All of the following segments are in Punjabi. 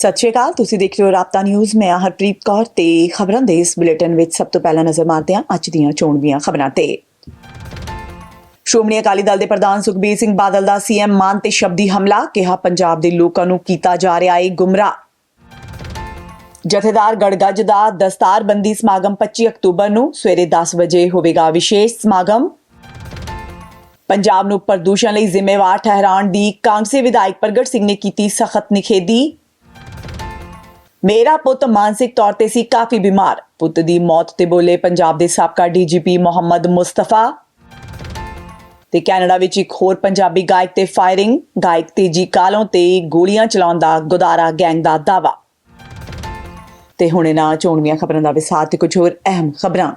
ਸਤਿ ਸ਼੍ਰੀ ਅਕਾਲ, ਤੁਸੀਂ ਦੇਖ ਰਹੇ ਹੋ ਰਾਪਤਾ ਨਿਊਜ਼। ਮੈਂ ਹਰਪ੍ਰੀਤ ਕੌਰ ਤੇ ਖਬਰਾਂ ਦੇ ਇਸ ਬੁਲੇਟਿਨ ਵਿੱਚ ਸਭ ਤੋਂ ਪਹਿਲਾਂ ਨਜ਼ਰ ਮਾਰਦੇ ਹਾਂ ਅੱਜ ਦੀਆਂ ਚੋਣਵੀਆਂ ਖਬਰਾਂ ਤੇ। ਸ਼੍ਰੋਮਣੀ ਅਕਾਲੀ ਦਲ ਦੇ ਪ੍ਰਧਾਨ ਸੁਖਬੀਰ ਸਿੰਘ ਬਾਦਲ ਦਾ ਸੀਐਮ ਮਾਨ ਤੇ ਸ਼ਬਦੀ ਹਮਲਾ, ਕਿਹਾ ਪੰਜਾਬ ਦੇ ਲੋਕਾਂ ਨੂੰ ਕੀਤਾ ਜਾ ਰਿਹਾ ਏ ਗੁੰਮਰਾਹ। ਜਥੇਦਾਰ ਗੜਗੱਜ ਦਾ ਦਸਤਾਰਬੰਦੀ ਸਮਾਗਮ 25 ਅਕਤੂਬਰ ਨੂੰ ਸਵੇਰੇ 10 ਵਜੇ ਹੋਵੇਗਾ ਵਿਸ਼ੇਸ਼ ਸਮਾਗਮ। ਪੰਜਾਬ ਨੂੰ ਪ੍ਰਦੂਸ਼ਣ ਲਈ ਜ਼ਿੰਮੇਵਾਰ ਠਹਿਰਾਉਣ ਦੀ ਕਾਂਗਸੀ ਵਿਧਾਇਕ ਪ੍ਰਗਟ ਸਿੰਘ ਨੇ ਕੀਤੀ ਸਖਤ ਨਿਖੇਧੀ। ਮੇਰਾ ਪੁੱਤ ਮਾਨਸਿਕ ਤੌਰ ਤੇ ਸੀ ਕਾਫੀ ਬਿਮਾਰ। ਪੁੱਤ ਦੀ ਮੌਤ ਤੇ ਬੋਲੇ ਪੰਜਾਬ ਦੇ ਸਾਬਕਾ ਡੀਜੀਪੀ ਮੁਹੰਮਦ ਮੁਸਤਫਾ ਤੇ ਕੈਨੇਡਾ ਵਿੱਚ ਇੱਕ ਹੋਰ ਪੰਜਾਬੀ ਗਾਇਕ ਤੇ ਫਾਇਰਿੰਗ, ਗਾਇਕ ਤੇਜੀ ਕਾਲੋਂ ਤੇ ਗੋਲੀਆਂ ਚਲਾਉਣ ਦਾ ਗੁਦਾਰਾ ਗੈਂਗ ਦਾ ਦਾਵਾ ਤੇ ਹੁਣ ਇਹਨਾਂ ਚੋਣਵੀਆਂ ਖਬਰਾਂ ਦਾ ਵਿਸਾਰ ਤੇ ਕੁਝ ਹੋਰ ਅਹਿਮ ਖਬਰਾਂ।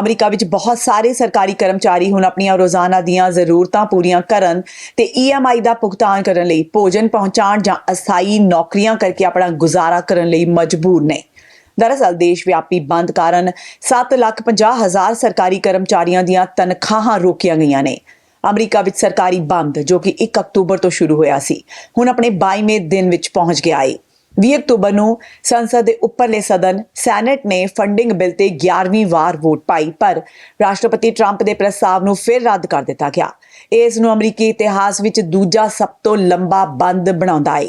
ਅਮਰੀਕਾ ਵਿੱਚ ਬਹੁਤ ਸਾਰੇ ਸਰਕਾਰੀ ਕਰਮਚਾਰੀ ਹੁਣ ਆਪਣੀਆਂ ਰੋਜ਼ਾਨਾ ਦੀਆਂ ਜ਼ਰੂਰਤਾਂ ਪੂਰੀਆਂ ਕਰਨ ਤੇ EMI ਦਾ ਭੁਗਤਾਨ ਕਰਨ ਲਈ ਭੋਜਨ ਪਹੁੰਚਾਉਣ ਜਾਂ ਅਸਥਾਈ ਨੌਕਰੀਆਂ ਕਰਕੇ ਆਪਣਾ ਗੁਜ਼ਾਰਾ ਕਰਨ ਲਈ ਮਜਬੂਰ ਨੇ। ਦਰਅਸਲ ਦੇਸ਼ ਵਿਆਪੀ ਬੰਦ ਕਾਰਨ 7,50,000 ਸਰਕਾਰੀ ਕਰਮਚਾਰੀਆਂ ਦੀਆਂ ਤਨਖਾਹਾਂ ਰੋਕੀਆਂ ਗਈਆਂ ਨੇ। ਅਮਰੀਕਾ ਵਿੱਚ ਸਰਕਾਰੀ ਬੰਦ ਜੋ ਕਿ 1 ਅਕਤੂਬਰ ਤੋਂ ਸ਼ੁਰੂ ਹੋਇਆ ਸੀ ਹੁਣ ਆਪਣੇ 22ਵੇਂ ਦਿਨ ਵਿੱਚ ਪਹੁੰਚ ਗਿਆ ਹੈ 20 ਅਕਤੂਬਰ ਨੂੰ ਸੰਸਦ ਦੇ ਉੱਪਰਲੇ ਸਦਨ ਸੈਨੇਟ ਨੇ ਫੰਡਿੰਗ ਬਿੱਲ ਤੇ 11ਵੀਂ ਵਾਰ ਵੋਟ ਪਾਈ, ਪਰ ਰਾਸ਼ਟਰਪਤੀ ਟਰੰਪ ਦੇ ਪ੍ਰਸਤਾਵ ਨੂੰ ਫਿਰ ਰੱਦ ਕਰ ਦਿੱਤਾ ਗਿਆ। ਇਸ ਨੂੰ ਅਮਰੀਕੀ ਇਤਿਹਾਸ ਵਿੱਚ ਦੂਜਾ ਸਭ ਤੋਂ ਲੰਬਾ ਬੰਦ ਬਣਾਉਂਦਾ ਹੈ